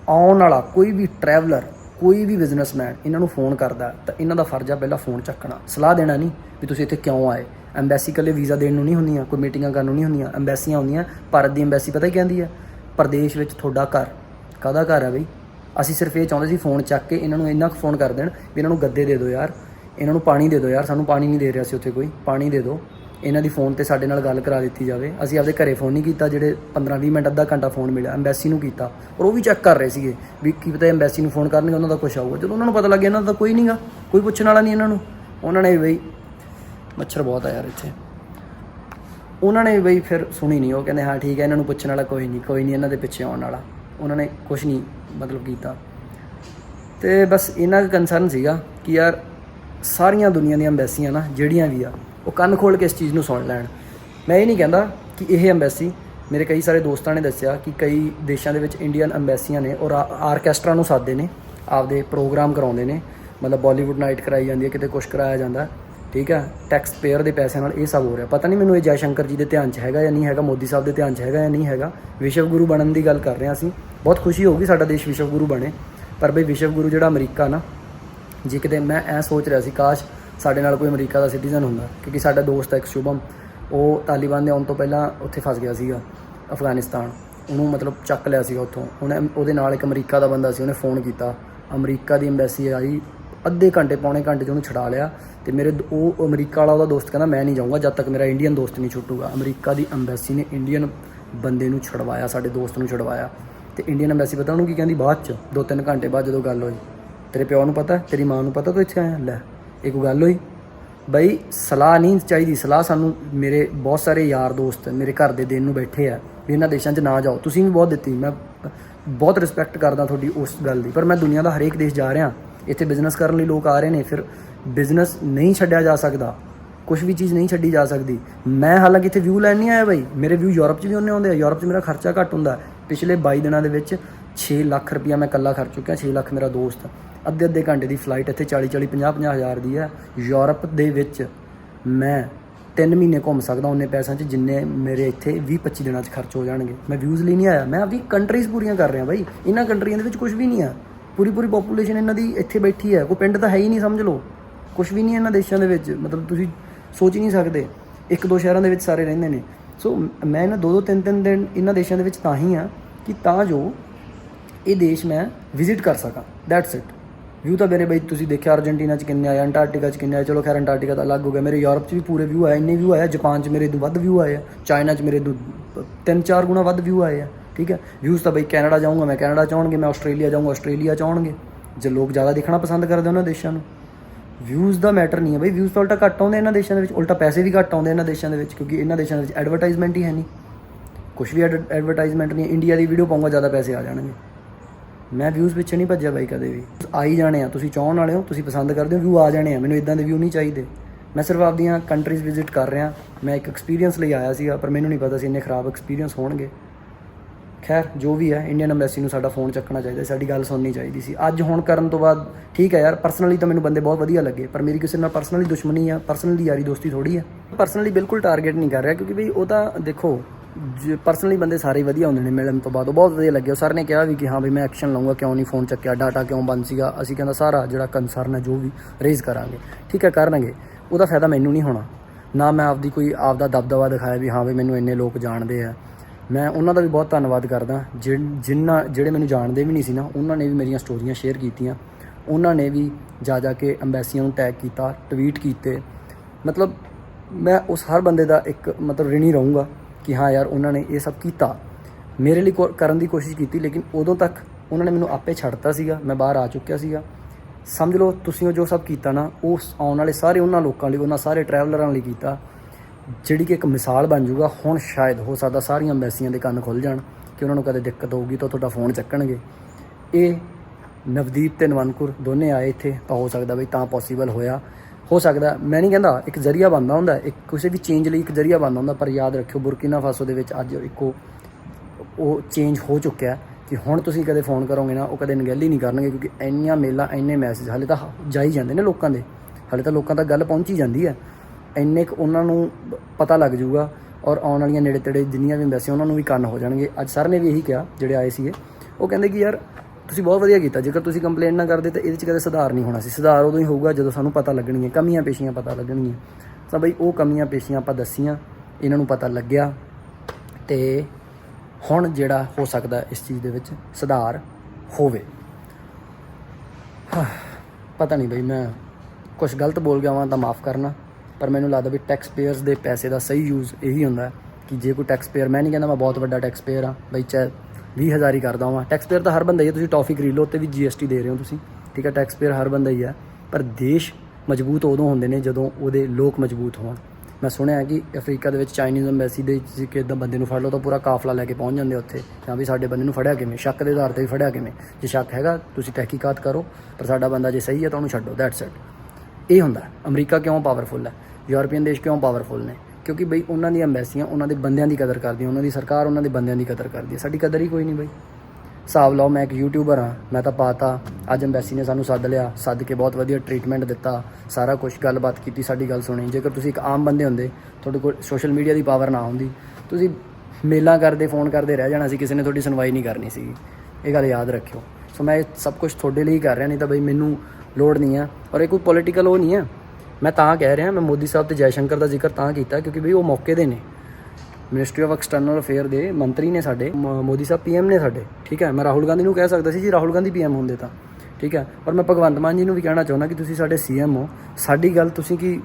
ਆਉਣ ਵਾਲਾ ਕੋਈ ਵੀ ਟਰੈਵਲਰ ਕੋਈ ਵੀ ਬਿਜ਼ਨਸਮੈਨ ਇਹਨਾਂ ਨੂੰ ਫੋਨ ਕਰਦਾ, ਤਾਂ ਇਹਨਾਂ ਦਾ ਫਰਜ਼ ਆ ਪਹਿਲਾਂ ਫੋਨ ਚੱਕਣਾ। ਸਲਾਹ ਦੇਣਾ ਨਹੀਂ ਵੀ ਤੁਸੀਂ ਇੱਥੇ ਕਿਉਂ ਆਏ। ਐਮਬੈਸੀ ਕੱਲੇ ਵੀਜ਼ਾ ਦੇਣ ਨੂੰ ਨਹੀਂ ਹੁੰਦੀਆਂ, ਕੋਈ ਮੀਟਿੰਗਾਂ ਕਰਨ ਨੂੰ ਨਹੀਂ ਹੁੰਦੀਆਂ। ਐਮਬੈਸੀਆਂ ਹੁੰਦੀਆਂ ਭਾਰਤ ਦੀ ਐਮਬੈਸੀ ਪਤਾ ਹੀ ਕਹਿੰਦੀ ਹੈ ਪ੍ਰਦੇਸ਼ ਵਿੱਚ ਤੁਹਾਡਾ ਘਰ, ਕਾਹਦਾ ਘਰ ਹੈ ਬਈ? ਅਸੀਂ ਸਿਰਫ ਇਹ ਚਾਹੁੰਦੇ ਸੀ ਫੋਨ ਚੱਕ ਕੇ ਇਹਨਾਂ ਨੂੰ ਇੰਨਾ ਕੁ ਫੋਨ ਕਰ ਦੇਣ ਵੀ ਇਹਨਾਂ ਨੂੰ ਗੱਦੇ ਦੇ ਦਿਓ ਯਾਰ। ਇਹਨਾਂ ਨੂੰ ਪਾਣੀ ਦੇ ਦਿਓ ਯਾਰ, ਸਾਨੂੰ ਪਾਣੀ ਨਹੀਂ ਦੇ ਰਿਹਾ ਸੀ ਉੱਥੇ ਕੋਈ। ਪਾਣੀ ਦੇ ਦਿਓ। ਇਹਨਾਂ ਦੀ ਫੋਨ ਤੇ ਸਾਡੇ ਨਾਲ ਗੱਲ ਕਰਾ ਦਿੱਤੀ ਜਾਵੇ। ਅਸੀਂ ਆਪਦੇ ਘਰੇ ਫੋਨ ਨਹੀਂ ਕੀਤਾ, ਜਿਹੜੇ 15-20 ਮਿੰਟ, ਅੱਧਾ ਘੰਟਾ ਫੋਨ ਮਿਲਿਆ, ਐਮਬੈਸੀ ਨੂੰ ਕੀਤਾ। ਔਰ ਉਹ ਵੀ ਚੈੱਕ ਕਰ ਰਹੇ ਸੀਗੇ ਵੀ ਕੀ ਪਤਾ ਐਮਬੈਸੀ ਨੂੰ ਫੋਨ ਕਰਨਗੇ, ਉਹਨਾਂ ਦਾ ਕੁਝ ਆਊਗਾ। ਜਦੋਂ ਉਹਨਾਂ ਨੂੰ ਪਤਾ ਲੱਗਿਆ, ਇਹਨਾਂ ਦਾ ਕੋਈ ਨਹੀਂਗਾ ਕੋਈ ਪੁੱਛਣ ਵਾਲਾ ਨਹੀਂ ਇਹਨਾਂ ਨੂੰ। ਉਹਨਾਂ ਨੇ ਵੀ ਬਈ ਮੱਛਰ ਬਹੁਤ ਆ ਯਾਰ ਇੱਥੇ। ਉਹਨਾਂ ਨੇ ਬਈ ਫਿਰ ਸੁਣੀ ਨਹੀਂ, ਉਹ ਕਹਿੰਦੇ, ਹਾਂ, ਠੀਕ ਹੈ, ਇਹਨਾਂ ਨੂੰ ਪੁੱਛਣ ਵਾਲਾ ਕੋਈ ਨਹੀਂ ਕੋਈ ਨਹੀਂ, ਇਹਨਾਂ ਦੇ ਪਿੱਛੇ ਆਉਣ ਵਾਲਾ। ਉਹਨਾਂ ਨੇ ਕੁਝ ਨਹੀਂ ਮਤਲਬ ਕੀਤਾ। ਤੇ ਬਸ ਇਹਨਾਂ ਦਾ ਕੰਸਰਨ ਸੀਗਾ ਕਿ ਯਾਰ ਸਾਰੀਆਂ ਦੁਨੀਆ ਦੀਆਂ ਐਮਬੈਸੀਆਂ ਨਾ ਜਿਹੜੀਆਂ ਵੀ ਆ, ਉਹ ਕੰਨ ਖੋਲ ਕੇ ਇਸ ਚੀਜ਼ ਨੂੰ ਸੁਣ ਲੈਣ। ਮੈਂ ਇਹ ਨਹੀਂ ਕਹਿੰਦਾ ਕਿ ਇਹ ਐਮਬੈਸੀ ਮੇਰੇ ਕਈ ਸਾਰੇ ਦੋਸਤਾਂ ਨੇ ਦੱਸਿਆ ਕਿ ਕਈ ਦੇਸ਼ਾਂ ਦੇ ਵਿੱਚ ਇੰਡੀਅਨ ਐਮਬੈਸੀਆਂ ਨੇ ਔਰ ਆਰਕੈਸਟਰਾ ਨੂੰ ਸਾਦੇ ਨੇ, ਆਪਦੇ ਪ੍ਰੋਗਰਾਮ ਕਰਾਉਂਦੇ ਨੇ। ਮਤਲਬ ਬਾਲੀਵੁੱਡ ਨਾਈਟ ਕਰਾਈ ਜਾਂਦੀ ਹੈ, ਕਿਤੇ ਕੁਝ ਕਰਾਇਆ ਜਾਂਦਾ। ਠੀਕ ਹੈ ਟੈਕਸ ਪੇਅਰ ਦੇ ਪੈਸਿਆਂ ਨਾਲ ਇਹ ਸਭ ਹੋ ਰਿਹਾ। ਪਤਾ ਨਹੀਂ ਮੈਨੂੰ ਇਹ ਜੈ ਸ਼ੰਕਰ ਜੀ ਦੇ ਧਿਆਨ 'ਚ ਹੈਗਾ ਜਾਂ ਨਹੀਂ ਹੈਗਾ, ਮੋਦੀ ਸਾਹਿਬ ਦੇ ਧਿਆਨ 'ਚ ਹੈਗਾ ਜਾਂ ਨਹੀਂ ਹੈਗਾ। ਵਿਸ਼ਵ ਗੁਰੂ ਬਣਨ ਦੀ ਗੱਲ ਕਰ ਰਹੇ ਹਾਂ ਅਸੀਂ। ਬਹੁਤ ਖੁਸ਼ੀ ਹੋਊਗੀ ਸਾਡਾ ਦੇਸ਼ ਵਿਸ਼ਵ ਗੁਰੂ ਬਣੇ। ਪਰ ਬਈ ਵਿਸ਼ਵ ਗੁਰੂ ਜਿਹੜਾ ਅਮਰੀਕਾ ਨਾ, ਜੇ ਕਿਤੇ ਮੈਂ ਐ ਸੋਚ ਰਿਹਾ ਸੀ, ਕਾਸ਼ ਸਾਡੇ ਨਾਲ ਕੋਈ ਅਮਰੀਕਾ ਦਾ ਸਿਟੀਜ਼ਨ ਹੁੰਦਾ, ਕਿਉਂਕਿ ਸਾਡਾ ਦੋਸਤ ਹੈ ਇੱਕ ਸ਼ੁਭਮ, ਉਹ ਤਾਲਿਬਾਨ ਦੇ ਆਉਣ ਤੋਂ ਪਹਿਲਾਂ ਉੱਥੇ ਫਸ ਗਿਆ ਸੀਗਾ, ਅਫਗਾਨਿਸਤਾਨ। ਉਹਨੂੰ ਮਤਲਬ ਚੱਕ ਲਿਆ ਸੀਗਾ ਉੱਥੋਂ। ਉਹਨੇ ਉਹਦੇ ਨਾਲ ਇੱਕ ਅਮਰੀਕਾ ਦਾ ਬੰਦਾ ਸੀ, ਉਹਨੇ ਫੋਨ ਕੀਤਾ। ਅਮਰੀਕਾ ਦੀ ਐਮਬੈਸੀ ਆਈ ਅੱਧੇ ਘੰਟੇ, ਪੌਣੇ ਘੰਟੇ 'ਚ ਉਹਨੂੰ ਛਡਾ ਲਿਆ। ਤੇ ਮੇਰੇ ਉਹ ਅਮਰੀਕਾ ਵਾਲਾ ਉਹਦਾ ਦੋਸਤ ਕਹਿੰਦਾ, ਮੈਂ ਨਹੀਂ ਜਾਊਂਗਾ, ਜਦ ਤੱਕ ਮੇਰਾ ਇੰਡੀਅਨ ਦੋਸਤ ਨਹੀਂ ਛੁੱਟੂਗਾ। ਅਮਰੀਕਾ ਦੀ ਐਮਬੈਸੀ ਨੇ ਇੰਡੀਅਨ ਬੰਦੇ ਨੂੰ ਛਡਵਾਇਆ, ਸਾਡੇ ਦੋਸਤ ਨੂੰ ਛਡਵਾਇਆ। ਤੇ ਇੰਡੀਅਨ ਐਮਬੈਸੀ ਪਤਾ ਉਹਨੂੰ ਕੀ ਕਹਿੰਦੀ? ਬਾਅਦ 'ਚ, ਦੋ ਤਿੰਨ ਘੰਟੇ ਬਾਅਦ ਜਦੋਂ ਗੱਲ ਹੋਈ। ਤੇਰੇ ਪਿਓ ਨੂੰ ਪਤਾ, ਤੇਰੀ ਮਾਂ ਨੂੰ ਪਤਾ, ਤੂੰ ਇੱਥੇ ਆਇਆ? ਲੈ ਇਹ ਕੋਈ ਗੱਲ ਹੋਈ। ਬਈ, ਸਲਾਹ ਨਹੀਂ ਚਾਹੀਦੀ। ਸਲਾਹ ਸਾਨੂੰ ਮੇਰੇ ਬਹੁਤ ਸਾਰੇ ਯਾਰ ਦੋਸਤ, ਮੇਰੇ ਘਰ ਦੇ ਦਿਨ ਨੂੰ ਬੈਠੇ ਆ, ਵੀ ਇਹਨਾਂ ਦੇਸ਼ਾਂ 'ਚ ਨਾ ਜਾਓ। ਤੁਸੀਂ ਵੀ ਬਹੁਤ ਦਿੱਤੀ। ਮੈਂ ਬਹੁਤ ਰਿਸਪੈਕਟ ਕਰਦਾ ਤੁਹਾਡੀ ਉਸ ਗੱਲ ਦੀ। ਪਰ ਮੈਂ ਦੁਨੀਆ ਦਾ ਹਰੇਕ ਦੇਸ਼ ਜਾ ਰਿਹਾ। ਇੱਥੇ ਬਿਜ਼ਨਸ ਕਰਨ ਲਈ ਲੋਕ ਆ ਰਹੇ ਨੇ। ਫਿਰ ਬਿਜ਼ਨਸ ਨਹੀਂ ਛੱਡਿਆ ਜਾ ਸਕਦਾ। ਕੁਝ ਵੀ ਚੀਜ਼ ਨਹੀਂ ਛੱਡੀ ਜਾ ਸਕਦੀ। ਮੈਂ ਹਾਲਾਂਕਿ ਇੱਥੇ ਵਿਊ ਲੈਣ ਨਹੀਂ ਆਇਆ ਬਾਈ। ਮੇਰੇ ਵਿਊ ਯੂਰਪ 'ਚ ਵੀ ਉਹਨੇ ਆਉਂਦੇ ਆ। ਯੂਰਪ 'ਚ ਮੇਰਾ ਖਰਚਾ ਘੱਟ ਹੁੰਦਾ। ਪਿਛਲੇ 22 ਦਿਨਾਂ ਦੇ ਵਿੱਚ 6 ਲੱਖ ਰੁਪਇਆ ਮੈਂ ਇਕੱਲਾ ਖਰਚ ਚੁੱਕਿਆ 6 ਲੱਖ ਮੇਰਾ ਦੋਸਤ। ਅੱਧੇ ਅੱਧੇ ਘੰਟੇ ਦੀ ਫਲਾਈਟ ਇੱਥੇ 40 40 50 50 ਹਜ਼ਾਰ ਦੀ ਹੈ। ਯੂਰਪ ਦੇ ਵਿੱਚ ਮੈਂ 3 ਮਹੀਨੇ ਘੁੰਮ ਸਕਦਾ, ਉਹਨੇ ਪੈਸਿਆਂ 'ਚ ਜਿੰਨੇ ਮੇਰੇ ਇੱਥੇ 20 25 ਦਿਨਾਂ 'ਚ ਖਰਚ ਹੋ ਜਾਣਗੇ। ਮੈਂ ਵਿਊਜ਼ ਲਈ ਨਹੀਂ ਆਇਆ। ਮੈਂ ਆਪਣੀ ਕੰਟਰੀਜ਼ ਪੂਰੀਆਂ ਕਰ ਰਿਹਾ ਬਾਈ। ਇਹਨਾਂ ਕੰਟਰੀਆਂ ਦੇ ਵਿੱਚ ਕੁਝ ਵੀ ਨਹੀਂ ਆ ਪੂਰੀ ਪੂਰੀ ਪੋਪੂਲੇਸ਼ਨ ਇਹਨਾਂ ਦੀ ਇੱਥੇ ਬੈਠੀ ਹੈ। ਕੋਈ ਪਿੰਡ ਤਾਂ ਹੈ ਹੀ ਨਹੀਂ, ਸਮਝ ਲਓ। ਕੁਝ ਵੀ ਨਹੀਂ ਇਹਨਾਂ ਦੇਸ਼ਾਂ ਦੇ ਵਿੱਚ। ਮਤਲਬ ਤੁਸੀਂ ਸੋਚ ਹੀ ਨਹੀਂ ਸਕਦੇ। ਇੱਕ ਦੋ ਸ਼ਹਿਰਾਂ ਦੇ ਵਿੱਚ ਸਾਰੇ ਰਹਿੰਦੇ ਨੇ। ਸੋ ਮੈਂ ਇਹਨਾਂ ਦੋ ਦੋ ਤਿੰਨ ਤਿੰਨ ਦਿਨ ਇਹਨਾਂ ਦੇਸ਼ਾਂ ਦੇ ਵਿੱਚ ਤਾਂ ਹੀ ਆ ਕਿ ਤਾਂ ਜੋ ਇਹ ਦੇਸ਼ ਮੈਂ ਵਿਜ਼ਿਟ ਕਰ ਸਕਾਂ। ਦੈਟਸ ਇਟ ਵਿਊ ਤਾਂ ਮੇਰੇ ਬਈ ਤੁਸੀਂ ਦੇਖਿਆ ਅਰਜنٹੀਨਾ ਚ ਕਿੰਨੇ ਆਏ ਅੰਟਾਰਕਟਿਕਾ ਚ ਕਿੰਨੇ ਆਏ। ਚਲੋ ਖੈਰ ਅੰਟਾਰਕਟਿਕਾ ਤਾਂ ਅਲੱਗ ਹੋ ਗਿਆ। ਮੇਰੇ ਯੂਰਪ ਚ ਵੀ ਪੂਰੇ ਵਿਊ ਆਏ ਇੰਨੇ ਵਿਊ ਆਏ ਆ, ਜਾਪਾਨ ਚ ਮੇਰੇ ਤੋਂ ਵੱਧ ਵਿਊ ਆਏ ਆ। ਚਾਈਨਾ ਚ ਮੇਰੇ ਤੋਂ ਤਿੰਨ ਚਾਰ ਗੁਣਾ ਵੱਧ ਵਿਊ ਆਏ ਆ। ਠੀਕ ਹੈ? ਵਿਊਜ਼ ਤਾਂ ਬਈ ਕੈਨੇਡਾ ਜਾਊਂਗਾ ਮੈਂ ਕੈਨੇਡਾ ਚਾਹਣਗੇ ਮੈਂ ਆਸਟ੍ਰੇਲੀਆ ਜਾਊਂਗਾ ਆਸਟ੍ਰੇਲੀਆ ਚਾਹਣਗੇ ਜੇ ਲੋਕ ਜ਼ਿਆਦਾ ਦੇਖਣਾ ਪਸੰਦ ਕਰਦੇ ਉਹਨਾਂ ਦੇਸ਼ਾਂ ਨੂੰ। ਵਿਊਜ਼ ਦਾ ਮੈਟਰ ਨਹੀਂ ਹੈ ਬਈ। ਵਿਊਜ਼ ਤਾਂ ਉਲਟਾ ਘੱਟ ਆਉਂਦੇ ਇਹਨਾਂ ਦੇਸ਼ਾਂ ਦੇ ਵਿੱਚ ਉਲਟਾ ਪੈਸੇ ਵੀ ਘੱਟ ਆਉਂਦੇ ਇਹਨਾਂ ਦੇਸ਼ਾਂ ਦੇ ਵਿੱਚ ਕਿਉਂਕਿ ਇਹਨਾਂ ਦੇਸ਼ਾਂ ਦੇ ਵਿੱਚ ਐਡਵਰਟਾਈਜ਼ਮੈਂਟ ਹੀ ਹੈ ਨਹੀਂ। ਕੁਝ ਵੀ ਐਡਵਰਟਾਈਜ਼ਮੈਂਟ ਨਹੀਂ ਇੰਡੀਆ ਦੀ ਵੀਡੀਓ ਪਾਉਂਗਾ, ਜ਼ਿਆਦਾ ਪੈਸੇ ਆ ਜਾਣਗੇ। ਮੈਂ ਵਿਊਜ਼ ਪਿੱਛੇ ਨਹੀਂ ਭੱਜਿਆ ਬਾਈ ਕਦੇ ਵੀ। ਆ ਹੀ ਜਾਣੇ ਆ, ਤੁਸੀਂ ਚਾਹਣ ਵਾਲੇ ਹੋ, ਤੁਸੀਂ ਪਸੰਦ ਕਰਦੇ ਹੋ ਵਿਊ ਆ ਜਾਣੇ ਆ, ਮੈਨੂੰ ਇਦਾਂ ਦੇ ਵਿਊ ਨਹੀਂ ਚਾਹੀਦੇ। ਮੈਂ ਸਿਰਫ ਆਪਦੀਆਂ ਕੰਟਰੀਜ਼ ਵਿਜ਼ਿਟ ਕਰ ਰਿਹਾ, ਮੈਂ ਇੱਕ ਐਕਸਪੀਰੀਅੰਸ ਲਈ ਆਇਆ ਸੀਗਾ, ਪਰ ਮੈਨੂੰ ਨਹੀਂ ਪਤਾ ਸੀ ਇੰਨੇ ਖਰਾਬ ਐਕਸਪੀਰੀਅੰਸ ਹੋਣਗੇ। ਖੈਰ, ਜੋ ਵੀ ਹੈ ਇੰਡੀਅਨ ਐਮਬੈਸੀ ਨੂੰ ਸਾਡਾ ਫੋਨ ਚੱਕਣਾ ਚਾਹੀਦਾ, ਸਾਡੀ ਗੱਲ ਸੁਣਨੀ ਚਾਹੀਦੀ ਸੀ। ਅੱਜ ਹੁਣ ਕਰਨ ਤੋਂ ਬਾਅਦ ਠੀਕ ਹੈ ਯਾਰ ਪਰਸਨਲੀ ਤਾਂ ਮੈਨੂੰ ਬੰਦੇ ਬਹੁਤ ਵਧੀਆ ਲੱਗੇ, ਪਰ ਮੇਰੀ ਕਿਸੇ ਨਾਲ ਪਰਸਨਲੀ ਦੁਸ਼ਮਣੀ ਆ ਪਰਸਨਲੀ ਯਾਰੀ ਦੋਸਤੀ ਥੋੜੀ ਆ ਪਰਸਨਲੀ ਬਿਲਕੁਲ ਟਾਰਗੇਟ ਨਹੀਂ ਕਰ ਰਿਹਾ, ਕਿਉਂਕਿ ਬਈ ਉਹ ਤਾਂ ਦੇਖੋ ਪਰਸਨਲੀ ਬੰਦੇ ਸਾਰੇ ਵਧੀਆ ਹੁੰਦੇ ਨੇ ਮਿਲਣ ਤੋਂ ਬਾਅਦ, ਉਹ ਬਹੁਤ ਵਧੀਆ ਲੱਗੇ। ਸਰ ਨੇ ਕਿਹਾ ਵੀ ਕਿ ਹਾਂ ਵੀ ਮੈਂ ਐਕਸ਼ਨ ਲਵਾਂਗਾ ਕਿਉਂ ਨਹੀਂ ਫੋਨ ਚੱਕਿਆ ਡਾਟਾ ਕਿਉਂ ਬੰਦ ਸੀਗਾ? ਅਸੀਂ ਕਹਿੰਦਾ ਸਾਰਾ ਜਿਹੜਾ ਕੰਸਰਨ ਹੈ ਜੋ ਵੀ ਰੇਜ਼ ਕਰਾਂਗੇ। ਠੀਕ ਹੈ, ਕਰਨਗੇ। ਉਹਦਾ ਫਾਇਦਾ ਮੈਨੂੰ ਨਹੀਂ ਹੋਣਾ। ਨਾ ਮੈਂ ਆਪਦੀ ਕੋਈ, ਆਪਦਾ ਦਬਦਬਾ ਦਿਖਾਇਆ ਵੀ ਹਾਂ ਵੀ ਮੈਨੂੰ ਇੰਨੇ ਲੋਕ ਜਾਣਦੇ ਆ। ਮੈਂ ਉਹਨਾਂ ਦਾ ਵੀ ਬਹੁਤ ਧੰਨਵਾਦ ਕਰਦਾ। ਜਿਨ- ਜਿਨ੍ਹਾਂ ਜਿਹੜੇ ਮੈਨੂੰ ਜਾਣਦੇ ਵੀ ਨਹੀਂ ਸੀ ਨਾ, ਉਹਨਾਂ ਨੇ ਵੀ ਮੇਰੀਆਂ ਸਟੋਰੀਆਂ ਸ਼ੇਅਰ ਕੀਤੀਆਂ। ਉਹਨਾਂ ਨੇ ਵੀ ਜਾ ਜਾ ਕੇ ਐਮਬੈਸੀਆਂ ਨੂੰ ਟੈਗ ਕੀਤਾ ਟਵੀਟ ਕੀਤੇ। ਮਤਲਬ ਮੈਂ ਉਸ ਹਰ ਬੰਦੇ ਦਾ ਇੱਕ ਮਤਲਬ ਰਿਣੀ ਰਹੂੰਗਾ। ਕਿ ਹਾਂ ਯਾਰ ਉਹਨਾਂ ਨੇ ਇਹ ਸਭ ਕੀਤਾ। ਮੇਰੇ ਲਈ ਕੋ- ਕਰਨ ਦੀ ਕੋਸ਼ਿਸ਼ ਕੀਤੀ, ਲੇਕਿਨ ਉਦੋਂ ਤੱਕ ਉਹਨਾਂ ਨੇ ਮੈਨੂੰ ਆਪੇ ਛੱਡਤਾ ਸੀਗਾ। ਮੈਂ ਬਾਹਰ ਆ ਚੁੱਕਿਆ ਸੀਗਾ। ਸਮਝ ਲਓ, ਤੁਸੀਂ ਉਹ ਜੋ ਸਭ ਕੀਤਾ ਨਾ, ਉਹ ਆਉਣ ਵਾਲੇ ਸਾਰੇ ਉਹਨਾਂ ਲੋਕਾਂ ਲਈ, ਉਹਨਾਂ ਸਾਰੇ ਟਰੈਵਲਰਾਂ ਲਈ ਕੀਤਾ, ਜਿਹੜੀ ਕਿ ਇੱਕ ਮਿਸਾਲ ਬਣ ਜਾਊਗਾ, ਹੁਣ ਸ਼ਾਇਦ ਹੋ ਸਕਦਾ ਸਾਰੀਆਂ ਐਮਬੈਸੀਆਂ ਦੇ ਕੰਨ ਖੁੱਲ ਜਾਣ ਕਿ ਉਹਨਾਂ ਨੂੰ ਕਦੇ ਦਿੱਕਤ ਹੋਊਗੀ ਤਾਂ ਤੁਹਾਡਾ ਫੋਨ ਚੱਕਣਗੇ। ਇਹ ਨਵਦੀਪ ਤੇ ਨਵਨਕੁਰ ਦੋਨੇ ਆਏ ਇੱਥੇ, ਤਾਂ ਹੋ ਸਕਦਾ ਬਈ ਤਾਂ ਪੋਸੀਬਲ ਹੋਇਆ। ਹੋ ਸਕਦਾ, ਮੈਂ ਨਹੀਂ ਕਹਿੰਦਾ ਇੱਕ ਜ਼ਰੀਆ ਬਣਦਾ ਹੁੰਦਾ, ਇੱਕ ਕਿਸੇ ਵੀ ਚੇਂਜ ਲਈ ਇੱਕ ਜ਼ਰੀਆ ਬਣਦਾ ਹੁੰਦਾ, ਪਰ ਯਾਦ ਰੱਖਿਓ ਬੁਰਕਿਨਾ ਫਾਸੋ ਦੇ ਵਿੱਚ ਅੱਜ ਇੱਕੋ ਉਹ ਚੇਂਜ ਹੋ ਚੁੱਕਿਆ ਕਿ ਹੁਣ ਤੁਸੀਂ ਕਦੇ ਫੋਨ ਕਰੋਗੇ ਨਾ, ਉਹ ਕਦੇ ਨਗਹਿਲੀ ਨਹੀਂ ਕਰਨਗੇ, ਕਿਉਂਕਿ ਇੰਨੀਆਂ ਮੇਲਾਂ, ਇੰਨੇ ਮੈਸੇਜ ਹਲੇ ਤਾਂ ਜਾਈ ਜਾਂਦੇ ਨੇ ਲੋਕਾਂ ਦੇ, ਹਲੇ ਤਾਂ ਲੋਕਾਂ ਤੱਕ ਗੱਲ ਪਹੁੰਚੀ ਜਾਂਦੀ ਹੈ। ਇੰਨੇ ਕੁ ਉਹਨਾਂ ਨੂੰ ਪਤਾ ਲੱਗ ਜਾਊਗਾ ਔਰ ਆਉਣ ਵਾਲੀਆਂ ਨੇੜੇ ਤੇੜੇ ਜਿੰਨੀਆਂ ਵੀ ਐਮਬੈਸੀਆਂ ਉਹਨਾਂ ਨੂੰ ਵੀ ਕੰਨ ਹੋ ਜਾਣਗੇ। ਅੱਜ ਸਰ ਨੇ ਵੀ ਇਹੀ ਕਿਹਾ, ਜਿਹੜੇ ਆਏ ਸੀਗੇ। ਉਹ ਕਹਿੰਦੇ ਕਿ ਯਾਰ ਤੁਸੀਂ ਬਹੁਤ ਵਧੀਆ ਕੀਤਾ। ਜੇਕਰ ਤੁਸੀਂ ਕੰਪਲੇਂਟ ਨਾ ਕਰਦੇ ਤਾਂ ਇਹਦੇ 'ਚ ਕਦੇ ਸੁਧਾਰ ਨਹੀਂ ਹੋਣਾ ਸੀ। ਸੁਧਾਰ ਉਦੋਂ ਹੀ ਹੋਊਗਾ ਜਦੋਂ ਸਾਨੂੰ ਪਤਾ ਲੱਗਣਗੀਆਂ। ਕਮੀਆਂ ਪੇਸ਼ੀਆਂ ਪਤਾ ਲੱਗਣਗੀਆਂ। ਤਾਂ ਬਈ ਉਹ ਕਮੀਆਂ ਪੇਸ਼ੀਆਂ ਆਪਾਂ ਦੱਸੀਆਂ। ਇਹਨਾਂ ਨੂੰ ਪਤਾ ਲੱਗਿਆ। ਤੇ ਹੁਣ ਜਿਹੜਾ ਹੋ ਸਕਦਾ ਇਸ ਚੀਜ਼ ਦੇ ਵਿੱਚ ਸੁਧਾਰ ਹੋਵੇ। ਪਤਾ ਨਹੀਂ ਬਈ ਮੈਂ ਕੁਝ ਗਲਤ ਬੋਲ ਗਿਆ ਵਾਂ ਤਾਂ ਮਾਫ ਕਰਨਾ। ਪਰ ਮੈਨੂੰ ਲੱਗਦਾ ਵੀ ਟੈਕਸ ਪੇਅਰਸ ਦੇ ਪੈਸੇ ਦਾ ਸਹੀ ਯੂਜ਼ ਇਹੀ ਹੁੰਦਾ ਕਿ ਜੇ ਕੋਈ ਟੈਕਸ ਪੇਅਰ ਮੈਂ ਨਹੀਂ ਕਹਿੰਦਾ ਮੈਂ ਬਹੁਤ ਵੱਡਾ ਟੈਕਸ ਪੇਅਰ ਆ ਬਈ ਚਾਹੇ 20000 ਹੀ ਕਰਦਾ ਹਾਂ ਟੈਕਸ ਪੇਅਰ ਤਾਂ ਹਰ ਬੰਦਾ ਹੀ ਹੈ, ਤੁਸੀਂ ਟੌਫੀ ਖਰੀਦ ਲਓ ਤੇ ਵੀ GST ਦੇ ਰਹੇ ਹੋ ਤੁਸੀਂ। ਠੀਕ ਹੈ ਟੈਕਸ ਪੇਅਰ ਹਰ ਬੰਦਾ ਹੀ ਹੈ। ਪਰ ਦੇਸ਼ ਮਜ਼ਬੂਤ ਉਦੋਂ ਹੁੰਦੇ ਨੇ ਜਦੋਂ ਉਹਦੇ ਲੋਕ ਮਜ਼ਬੂਤ ਹੋਣ। ਮੈਂ ਸੁਣਿਆ ਕਿ ਅਫਰੀਕਾ ਦੇ ਵਿੱਚ ਚਾਈਨੀਜ਼ ਐਮਬੈਸੀ ਦੇ ਜੇ ਕਿਦਾਂ ਬੰਦੇ ਨੂੰ ਫੜ ਲਓ ਤਾਂ ਪੂਰਾ ਕਾਫਲਾ ਲੈ ਕੇ ਪਹੁੰਚ ਜਾਂਦੇ ਉੱਥੇ। ਜਾਂ ਵੀ ਸਾਡੇ ਬੰਦੇ ਨੂੰ ਫੜਿਆ ਕਿਵੇਂ? ਸ਼ੱਕ ਦੇ ਆਧਾਰ ਤੇ ਵੀ ਫੜਿਆ ਕਿਵੇਂ? ਜੇ ਸ਼ੱਕ ਹੈਗਾ, ਤੁਸੀਂ ਤਹਿਕੀਕਾਤ ਕਰੋ, ਪਰ ਸਾਡਾ ਬੰਦਾ ਜੇ ਸਹੀ ਹੈ ਤਾਂ ਉਹਨੂੰ ਛੱਡੋ ਦੈਟਸ ਇਟ ਇਹ ਹੁੰਦਾ, ਅਮਰੀਕਾ ਕਿਉਂ ਪਾਵਰਫੁਲ ਹੈ? ਯੂਰਪੀਅਨ ਦੇਸ਼ ਕਿਉਂ ਪਾਵਰਫੁਲ ਨੇ? ਕਿਉਂਕਿ ਬਈ ਉਹਨਾਂ ਦੀਆਂ ਐਮਬੈਸੀਆਂ ਉਹਨਾਂ ਦੇ ਬੰਦਿਆਂ ਦੀ ਕਦਰ ਕਰਦੀਆਂ, ਉਹਨਾਂ ਦੀ ਸਰਕਾਰ ਉਹਨਾਂ ਦੇ ਬੰਦਿਆਂ ਦੀ ਕਦਰ ਕਰਦੀ ਹੈ। ਸਾਡੀ ਕਦਰ ਹੀ ਕੋਈ ਨਹੀਂ ਬਈ। ਹਿਸਾਬ ਲਾਓ ਮੈਂ ਇੱਕ ਯੂਟਿਊਬਰ ਹਾਂ, ਮੈਂ ਤਾਂ ਪਾਤਾ, ਅੱਜ ਐਮਬੈਸੀ ਨੇ ਸਾਨੂੰ ਸੱਦ ਲਿਆ, ਸੱਦ ਕੇ ਬਹੁਤ ਵਧੀਆ ਟ੍ਰੀਟਮੈਂਟ ਦਿੱਤਾ, ਸਾਰਾ ਕੁਝ ਗੱਲਬਾਤ ਕੀਤੀ, ਸਾਡੀ ਗੱਲ ਸੁਣੀ। ਜੇਕਰ ਤੁਸੀਂ ਇੱਕ ਆਮ ਬੰਦੇ ਹੁੰਦੇ, ਤੁਹਾਡੇ ਕੋਲ ਸੋਸ਼ਲ ਮੀਡੀਆ ਦੀ ਪਾਵਰ ਨਾ ਹੁੰਦੀ, ਤੁਸੀਂ ਮੇਲਾਂ ਕਰਦੇ ਫੋਨ ਕਰਦੇ ਰਹਿ ਜਾਣਾ ਸੀ, ਕਿਸੇ ਨੇ ਤੁਹਾਡੀ ਸੁਣਵਾਈ ਨਹੀਂ ਕਰਨੀ ਸੀ ਇਹ ਗੱਲ ਯਾਦ ਰੱਖਿਓ। ਸੋ ਮੈਂ ਇਹ ਸਭ ਕੁਝ ਤੁਹਾਡੇ ਲਈ ਕਰ ਰਿਹਾ, ਨਹੀਂ ਤਾਂ ਬਈ ਮੈਨੂੰ ਲੋੜ ਨਹੀਂ ਆ। ਔਰ ਇਹ ਕੋਈ ਪੋਲੀਟੀਕਲ ਉਹ ਨਹੀਂ ਆ। ਮੈਂ ਤਾਂ ਕਹਿ ਰਿਹਾ, ਮੈਂ ਮੋਦੀ ਸਾਹਿਬ ਤੇ ਜੈਸ਼ੰਕਰ ਦਾ ਜ਼ਿਕਰ ਤਾਂ ਕੀਤਾ ਕਿਉਂਕਿ ਬਈ ਉਹ ਮੌਕੇ ਦੇ ਨੇ। ਮਿਨਿਸਟਰੀ ਆਫ ਐਕਸਟਰਨਲ ਅਫੇਅਰ ਦੇ ਮੰਤਰੀ ਨੇ ਸਾਡੇ, ਮ- ਮੋਦੀ ਸਾਹਿਬ ਪੀਐਮ ਨੇ ਸਾਡੇ, ਠੀਕ ਹੈ? ਮੈਂ ਰਾਹੁਲ ਗਾਂਧੀ ਨੂੰ ਕਹਿ ਸਕਦਾ ਸੀ ਜੀ ਰਾਹੁਲ ਗਾਂਧੀ ਪੀਐਮ ਹੁੰਦੇ ਤਾਂ, ਠੀਕ ਹੈ? ਪਰ ਮੈਂ ਭਗਵੰਤ ਮਾਨ ਜੀ ਨੂੰ ਵੀ ਕਹਿਣਾ ਚਾਹੁੰਦਾ ਕਿ ਤੁਸੀਂ ਸਾਡੇ ਸੀਐਮ ਹੋ। ਸਾਡੀ ਗੱਲ ਤੁਸੀਂ ਕੀ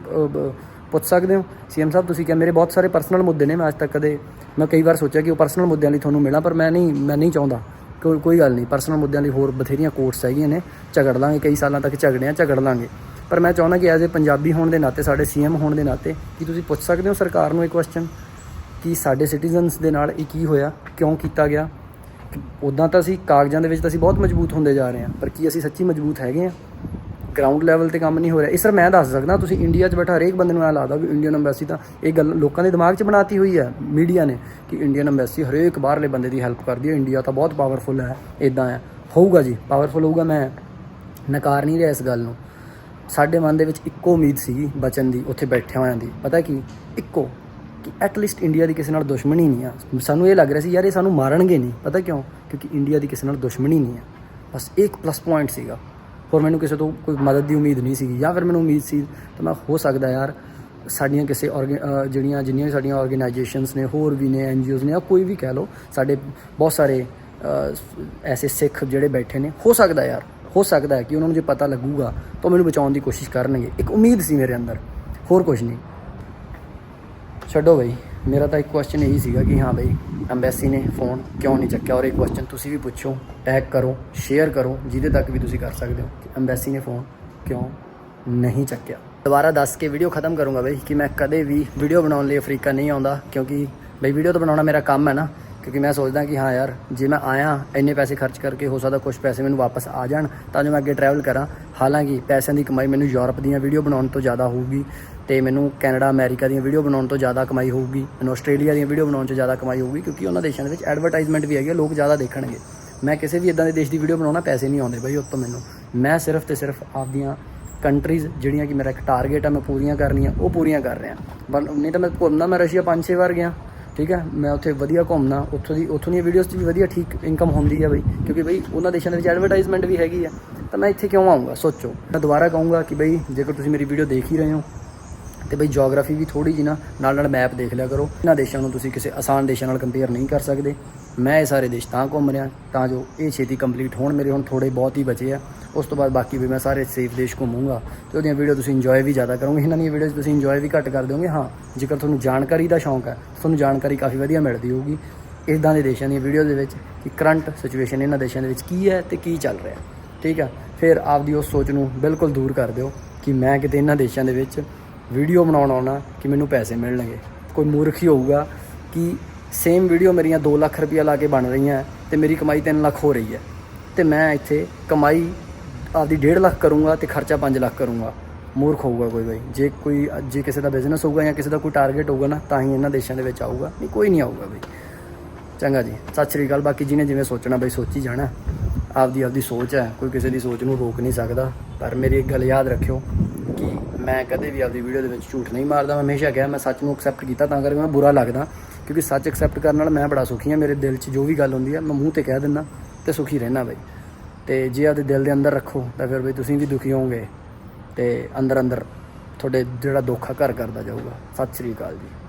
ਪੁੱਛ ਸਕਦੇ ਹੋ? ਸੀਐਮ ਸਾਹਿਬ, ਤੁਸੀਂ ਕਿਹਾ ਮੇਰੇ ਬਹੁਤ ਸਾਰੇ ਪਰਸਨਲ ਮੁੱਦੇ ਨੇ, ਮੈਂ ਅੱਜ ਤੱਕ ਕਦੇ, ਮੈਂ ਕਈ ਵਾਰ ਸੋਚਿਆ ਕਿ ਉਹ ਪਰਸਨਲ ਮੁੱਦਿਆਂ ਲਈ ਤੁਹਾਨੂੰ ਮਿਲਾਂ, ਪਰ ਮੈਂ ਨਹੀਂ ਮੈਂ ਨਹੀਂ ਚਾਹੁੰਦਾ। ਕੋਈ ਕੋਈ ਗੱਲ ਨਹੀਂ ਪਰਸਨਲ ਮੁੱਦਿਆਂ ਲਈ ਹੋਰ ਬਥੇਰੀਆਂ ਕੋਰਟਸ ਹੈਗੀਆਂ ਨੇ, ਝਗੜ ਲਾਂਗੇ, ਕਈ ਸਾਲਾਂ ਤੱਕ ਝਗੜਿਆਂ, ਝਗੜ ਲਾਂਗੇ। ਪਰ ਮੈਂ ਚਾਹੁੰਦਾ ਕਿ ਐਜ਼ ਅ ਪੰਜਾਬੀ ਹੋਣ ਦੇ ਨਾਤੇ, ਸਾਡੇ ਸੀਐਮ ਹੋਣ ਦੇ ਨਾਤੇ, ਕੀ ਤੁਸੀਂ ਪੁੱਛ ਸਕਦੇ ਹੋ ਸਰਕਾਰ ਨੂੰ ਇਹ ਕੁਐਸਚਨ ਕਿ ਸਾਡੇ ਸਿਟੀਜ਼ਨਸ ਦੇ ਨਾਲ ਇਹ ਕੀ ਹੋਇਆ, ਕਿਉਂ ਕੀਤਾ ਗਿਆ? ਉਦਾਂ ਤਾਂ ਅਸੀਂ ਕਾਗਜ਼ਾਂ ਦੇ ਵਿੱਚ ਤਾਂ ਅਸੀਂ ਬਹੁਤ ਮਜ਼ਬੂਤ ਹੁੰਦੇ ਜਾ ਰਹੇ ਹਾਂ, ਪਰ ਕੀ ਅਸੀਂ ਸੱਚੀ ਮਜ਼ਬੂਤ ਹੈਗੇ ਹਾਂ? ਗਰਾਊਂਡ ਲੈਵਲ ਤੇ ਕੰਮ ਨਹੀਂ ਹੋ ਰਿਹਾ। ਇਹ ਸਰ ਮੈਂ ਦੱਸ ਸਕਦਾ, ਤੁਸੀਂ ਇੰਡੀਆ 'ਚ ਬੈਠਾ ਹਰੇਕ ਬੰਦੇ ਨੂੰ ਐਂ ਲੱਗਦਾ ਵੀ ਇੰਡੀਅਨ ਐਮਬੈਸੀ ਤਾਂ ਇਹ ਗੱਲ ਲੋਕਾਂ ਦੇ ਦਿਮਾਗ 'ਚ ਬਣਾਤੀ ਹੋਈ ਹੈ ਮੀਡੀਆ ਨੇ, ਕਿ ਇੰਡੀਅਨ ਐਮਬੈਸੀ ਹਰੇਕ ਬਾਹਰਲੇ ਬੰਦੇ ਦੀ ਹੈਲਪ ਕਰਦੀ ਹੈ। ਇੰਡੀਆ ਤਾਂ ਬਹੁਤ ਪਾਵਰਫੁਲ ਹੈ ਇਦਾਂ ਹੈ। ਹੋਊਗਾ ਜੀ ਪਾਵਰਫੁਲ ਹੋਊਗਾ, ਮੈਂ ਨਕਾਰ ਨਹੀਂ ਰਿਹਾ ਇਸ ਗੱਲ ਨੂੰ। ਸਾਡੇ ਮਨ ਦੇ ਵਿੱਚ ਇੱਕੋ ਉਮੀਦ ਸੀਗੀ ਬਚਨ ਦੀ, ਉੱਥੇ ਬੈਠੇ ਹੋਇਆਂ ਦੀ। ਪਤਾ ਕੀ? ਇੱਕੋ, ਕਿ ਐਟਲੀਸਟ ਇੰਡੀਆ ਦੀ ਕਿਸੇ ਨਾਲ ਦੁਸ਼ਮਣੀ ਨਹੀਂ ਆ। ਸਾਨੂੰ ਇਹ ਲੱਗ ਰਿਹਾ ਸੀ, ਯਾਰ ਇਹ ਸਾਨੂੰ ਮਾਰਨਗੇ ਨਹੀਂ। ਪਤਾ ਕਿਉਂ? ਕਿਉਂਕਿ ਇੰਡੀਆ ਦੀ ਕਿਸੇ ਨਾਲ ਦੁਸ਼ਮਣੀ ਨਹੀਂ ਆ। ਬਸ ਇੱਕ ਪਲੱਸ ਪੁਆਇੰਟ ਸੀਗਾ। ਹੋਰ ਮੈਨੂੰ ਕਿਸੇ ਤੋਂ ਕੋਈ ਮਦਦ ਦੀ ਉਮੀਦ ਨਹੀਂ ਸੀਗੀ। ਜਾਂ ਫਿਰ ਮੈਨੂੰ ਉਮੀਦ ਸੀ, ਤਾਂ ਮੈਂ ਹੋ ਸਕਦਾ ਯਾਰ, ਸਾਡੀਆਂ ਕਿਸੇ orga- ਜਿਹੜੀਆਂ, ਜਿੰਨੀਆਂ ਵੀ ਸਾਡੀਆਂ ਆਰਗੇਨਾਈਜੇਸ਼ਨਸ ਨੇ, ਹੋਰ ਵੀ ਨੇ ਐਨਜੀਓਜ਼ ਨੇ, ਜਾਂ ਕੋਈ ਵੀ ਕਹਿ ਲਓ, ਸਾਡੇ ਬਹੁਤ ਸਾਰੇ ਐਸੇ ਸਿੱਖ ਜਿਹੜੇ ਬੈਠੇ ਨੇ, ਹੋ ਸਕਦਾ ਯਾਰ। ਹੋ ਸਕਦਾ ਹੈ ਕਿ ਉਹਨਾਂ ਨੂੰ ਜੇ ਪਤਾ ਲੱਗੂਗਾ ਤਾਂ ਮੈਨੂੰ ਬਚਾਉਣ ਦੀ ਕੋਸ਼ਿਸ਼ ਕਰਨਗੇ। ਇੱਕ ਉਮੀਦ ਸੀ ਮੇਰੇ ਅੰਦਰ। ਹੋਰ ਕੁਝ ਨਹੀਂ। ਛੱਡੋ ਬਈ। ਮੇਰਾ ਤਾਂ ਇੱਕ ਕੁਐਸਚਨ ਇਹੀ ਸੀਗਾ ਕਿ ਹਾਂ ਬਈ ਐਮਬੈਸੀ ਨੇ ਫੋਨ ਕਿਉਂ ਨਹੀਂ ਚੱਕਿਆ? ਔਰ ਇਹ ਕੁਐਸਚਨ ਤੁਸੀਂ ਵੀ ਪੁੱਛੋ ਟੈਗ ਕਰੋ ਸ਼ੇਅਰ ਕਰੋ, ਜਿਹਦੇ ਤੱਕ ਵੀ ਤੁਸੀਂ ਕਰ ਸਕਦੇ ਹੋ ਕਿ ਐਮਬੈਸੀ ਨੇ ਫੋਨ ਕਿਉਂ ਨਹੀਂ ਚੱਕਿਆ? ਦੁਬਾਰਾ ਦੱਸ ਕੇ ਵੀਡੀਓ ਖਤਮ ਕਰੂੰਗਾ ਬਈ, ਕਿ ਮੈਂ ਕਦੇ ਵੀ ਵੀਡੀਓ ਬਣਾਉਣ ਲਈ ਅਫਰੀਕਾ ਨਹੀਂ ਆਉਂਦਾ, ਕਿਉਂਕਿ ਬਈ ਵੀਡੀਓ ਤਾਂ ਬਣਾਉਣਾ ਮੇਰਾ ਕੰਮ ਹੈ ਨਾ। ਕਿਉਂਕਿ ਮੈਂ ਸੋਚਦਾ ਕਿ ਹਾਂ ਯਾਰ, ਜੇ ਮੈਂ ਆਇਆ, ਇੰਨੇ ਪੈਸੇ ਖਰਚ ਕਰਕੇ ਹੋ ਸਕਦਾ ਕੁਝ ਪੈਸੇ ਮੈਨੂੰ ਵਾਪਸ ਆ ਜਾਣ, ਤਾਂ ਜੋ ਮੈਂ ਅੱਗੇ ਟਰੈਵਲ ਕਰਾਂ। ਹਾਲਾਂਕਿ ਪੈਸਿਆਂ ਦੀ ਕਮਾਈ ਮੈਨੂੰ ਯੂਰਪ ਦੀਆਂ ਵੀਡੀਓ ਬਣਾਉਣ ਤੋਂ ਜ਼ਿਆਦਾ ਹੋਊਗੀ ਤੇ ਮੈਨੂੰ ਕੈਨੇਡਾ, ਅਮਰੀਕਾ ਦੀਆਂ ਵੀਡੀਓ ਬਣਾਉਣ ਤੋਂ ਜ਼ਿਆਦਾ ਕਮਾਈ ਹੋਊਗੀ, ਮੈਨੂੰ ਆਸਟ੍ਰੇਲੀਆ ਦੀਆਂ ਵੀਡੀਓ ਬਣਾਉਣ 'ਚ ਜ਼ਿਆਦਾ ਕਮਾਈ ਹੋਊਗੀ, ਕਿਉਂਕਿ ਉਹਨਾਂ ਦੇਸ਼ਾਂ ਦੇ ਵਿੱਚ ਐਡਵਰਟਾਈਜ਼ਮੈਂਟ ਵੀ ਹੈਗੀ ਹੈ ਲੋਕ ਜ਼ਿਆਦਾ ਦੇਖਣਗੇ। ਮੈਂ ਕਿਸੇ ਵੀ ਇਦਾਂ ਦੇ ਦੇਸ਼ ਦੀ ਵੀਡੀਓ ਬਣਾਉਣਾ, ਪੈਸੇ ਨਹੀਂ ਆਉਂਦੇ ਬਈ ਉੱਤੋਂ ਮੈਨੂੰ। ਮੈਂ ਸਿਰਫ ਤੇ ਸਿਰਫ ਆਪਦੀਆਂ ਕੰਟਰੀਜ਼ ਜਿਹੜੀਆਂ ਕਿ ਮੇਰਾ ਇੱਕ ਟਾਰਗੇਟ ਆ, ਮੈਂ ਪੂਰੀਆਂ ਕਰਨੀਆਂ, ਉਹ ਪੂਰੀਆਂ ਕਰ ਰਿਹਾ। ਪਰ ਨਹੀਂ ਤਾਂ ਮੈਂ ਘੁੰਮਦਾ, ਮੈਂ ਰਸ਼ੀਆ 5-6 ਵਾਰ ਗਿਆ। ਠੀਕ ਹੈ? ਮੈਂ ਉੱਥੇ ਵਧੀਆ ਘੁੰਮਣਾ ਉੱਥੋਂ ਦੀ ਉੱਥੋਂ ਦੀਆਂ ਵੀਡੀਓਜ਼ 'ਚ ਵੀ ਵਧੀਆ ਠੀਕ ਇਨਕਮ ਹੁੰਦੀ ਹੈ ਬਈ। ਕਿਉਂਕਿ ਬਈ ਉਹਨਾਂ ਦੇਸ਼ਾਂ ਦੇ ਵਿੱਚ ਐਡਵਰਟਾਈਜ਼ਮੈਂਟ ਵੀ ਹੈਗੀ ਆ। ਤਾਂ ਮੈਂ ਇੱਥੇ ਕਿਉਂ ਆਉਂਗਾ ਸੋਚੋ। ਮੈਂ ਦੁਬਾਰਾ ਕਹੂੰਗਾ ਕਿ ਬਈ ਜੇਕਰ ਤੁਸੀਂ ਮੇਰੀ ਵੀਡੀਓ ਦੇਖ ਹੀ ਰਹੇ ਹੋ, ਤੇ ਬਈ ਜੀਓਗ੍ਰਾਫੀ ਵੀ ਥੋੜੀ ਜਿਹੀ ਨਾ ਨਾਲ ਨਾਲ ਮੈਪ ਦੇਖ ਲਿਆ ਕਰੋ। ਇਹਨਾਂ ਦੇਸ਼ਾਂ ਨੂੰ ਤੁਸੀਂ ਕਿਸੇ ਆਸਾਨ ਦੇਸ਼ਾਂ ਨਾਲ ਕੰਪੇਅਰ ਨਹੀਂ ਕਰ ਸਕਦੇ। ਮੈਂ ਇਹ ਸਾਰੇ ਦੇਸ਼ ਤਾਂ ਘੁੰਮ ਰਿਹਾ, ਤਾਂ ਜੋ ਇਹ ਛੇਤੀ ਕੰਪਲੀਟ ਹੋਣ। ਮੇਰੇ ਹੁਣ ਥੋੜੇ ਬਹੁਤ ਹੀ ਬਚੇ ਆ। ਉਸ ਤੋਂ ਬਾਅਦ ਬਾਕੀ ਵੀ ਮੈਂ ਸਾਰੇ ਸੇਫ ਦੇਸ਼ ਘੁੰਮੂੰਗਾ। ਤੇ ਉਹਦੀਆਂ ਵੀਡੀਓ ਤੁਸੀਂ ਇੰਜੋਏ ਵੀ ਜ਼ਿਆਦਾ ਕਰੋਗੇ। ਇਹਨਾਂ ਦੀਆਂ ਵੀਡੀਓਜ਼ ਤੁਸੀਂ ਇੰਜੋਏ ਵੀ ਘੱਟ ਕਰ ਦਿਓਗੇ। ਹਾਂ, ਜੇਕਰ ਤੁਹਾਨੂੰ ਜਾਣਕਾਰੀ ਦਾ ਸ਼ੌਂਕ ਹੈ, ਤੁਹਾਨੂੰ ਜਾਣਕਾਰੀ ਕਾਫੀ ਵਧੀਆ ਮਿਲਦੀ ਹੋਊਗੀ। ਇਦਾਂ ਦੇ ਦੇਸ਼ਾਂ ਦੀਆਂ ਵੀਡੀਓ ਦੇ ਵਿੱਚ ਕਿ ਕਰੰਟ ਸਿਚੁਏਸ਼ਨ ਇਹਨਾਂ ਦੇਸ਼ਾਂ ਦੇ ਵਿੱਚ ਕੀ ਹੈ ਤੇ ਕੀ ਚੱਲ ਰਿਹਾ। ਠੀਕ ਹੈ ਫਿਰ ਆਪਦੀ ਉਸ ਸੋਚ ਨੂੰ ਬਿਲਕੁਲ ਦੂਰ ਕਰ ਦਿਓ ਕਿ ਮੈਂ ਕਿਤੇ ਇਹਨਾਂ ਦੇਸ਼ਾਂ ਦੇ ਵਿੱਚ ਵੀਡੀਓ ਬਣਾਉਣ ਆਉਣਾ ਕਿ ਮੈਨੂੰ ਪੈਸੇ ਮਿਲਣਗੇ। ਕੋਈ ਮੂਰਖ ਹੀ ਹੋਊਗਾ ਕਿ ਸੇਮ ਵੀਡੀਓ ਮੇਰੀਆਂ 2 ਲੱਖ ਰੁਪਇਆ ਲਾ ਕੇ ਬਣ ਰਹੀਆਂ ਤੇ ਮੇਰੀ ਕਮਾਈ 3 ਲੱਖ ਹੋ ਰਹੀ ਹੈ। ਤੇ ਮੈਂ ਇੱਥੇ ਕਮਾਈ ਆਪਦੀ 1.5 ਲੱਖ ਕਰੂੰਗਾ ਤੇ ਖਰਚਾ 5 ਲੱਖ ਕਰੂੰਗਾ। ਮੂਰਖ ਹੋਊਗਾ ਕੋਈ ਬਈ। ਜੇ ਕੋਈ, ਜੇ ਕਿਸੇ ਦਾ ਬਿਜ਼ਨਸ ਹੋਊਗਾ ਜਾਂ ਕਿਸੇ ਦਾ ਕੋਈ ਟਾਰਗੇਟ ਹੋਊਗਾ ਨਾ, ਤਾਂ ਹੀ ਇਹਨਾਂ ਦੇਸ਼ਾਂ ਦੇ ਵਿੱਚ ਆਊਗਾ। ਨਹੀਂ, ਕੋਈ ਨਹੀਂ ਆਊਗਾ ਬਈ। ਚੰਗਾ ਜੀ। ਸਤਿ ਸ਼੍ਰੀ ਅਕਾਲ। ਬਾਕੀ ਜਿਹਨੇ ਜਿਵੇਂ ਸੋਚਣਾ ਬਈ, ਸੋਚੀ ਜਾਣਾ। ਆਪਦੀ ਆਪਦੀ ਸੋਚ ਹੈ। ਕੋਈ ਕਿਸੇ ਦੀ ਸੋਚ ਨੂੰ ਰੋਕ ਨਹੀਂ ਸਕਦਾ। ਪਰ ਮੇਰੀ ਇੱਕ ਗੱਲ ਯਾਦ ਰੱਖਿਓ ਕਿ ਮੈਂ ਕਦੇ ਵੀ ਆਪਦੀ ਵੀਡੀਓ ਦੇ ਵਿੱਚ ਝੂਠ ਨਹੀਂ ਮਾਰਦਾ। ਮੈਂ ਹਮੇਸ਼ਾ ਕਿਹਾ, ਮੈਂ ਸੱਚ ਨੂੰ ਐਕਸੈਪਟ ਕੀਤਾ, ਤਾਂ ਕਰਕੇ ਮੈਂ ਬੁਰਾ ਲੱਗਦਾ। ਕਿਉਂਕਿ ਸੱਚ ਐਕਸੈਪਟ ਕਰਨ ਨਾਲ ਮੈਂ ਬੜਾ ਸੁਖੀ ਹਾਂ, ਮੇਰੇ ਦਿਲ 'ਚ ਜੋ ਵੀ ਗੱਲ ਹੁੰਦੀ ਹੈ ਮੈਂ ਮੂੰਹ ਤੇ ਕਹਿ ਦਿੰਦਾ ਤੇ ਸੁਖੀ ਰਹਿਣਾ ਬਈ। ਤੇ ਜੇ ਆਪਦੇ ਦਿਲ ਦੇ ਅੰਦਰ ਰੱਖੋ, ਤਾਂ ਫਿਰ ਬਈ ਤੁਸੀਂ ਵੀ ਦੁਖੀ ਹੋਵੋਗੇ ਤੇ ਅੰਦਰ ਅੰਦਰ ਤੁਹਾਡੇ ਜਿਹੜਾ ਦੁੱਖ ਆ ਘਰ ਕਰਦਾ ਜਾਊਗਾ। ਸਤਿ ਸ਼੍ਰੀ ਅਕਾਲ ਜੀ।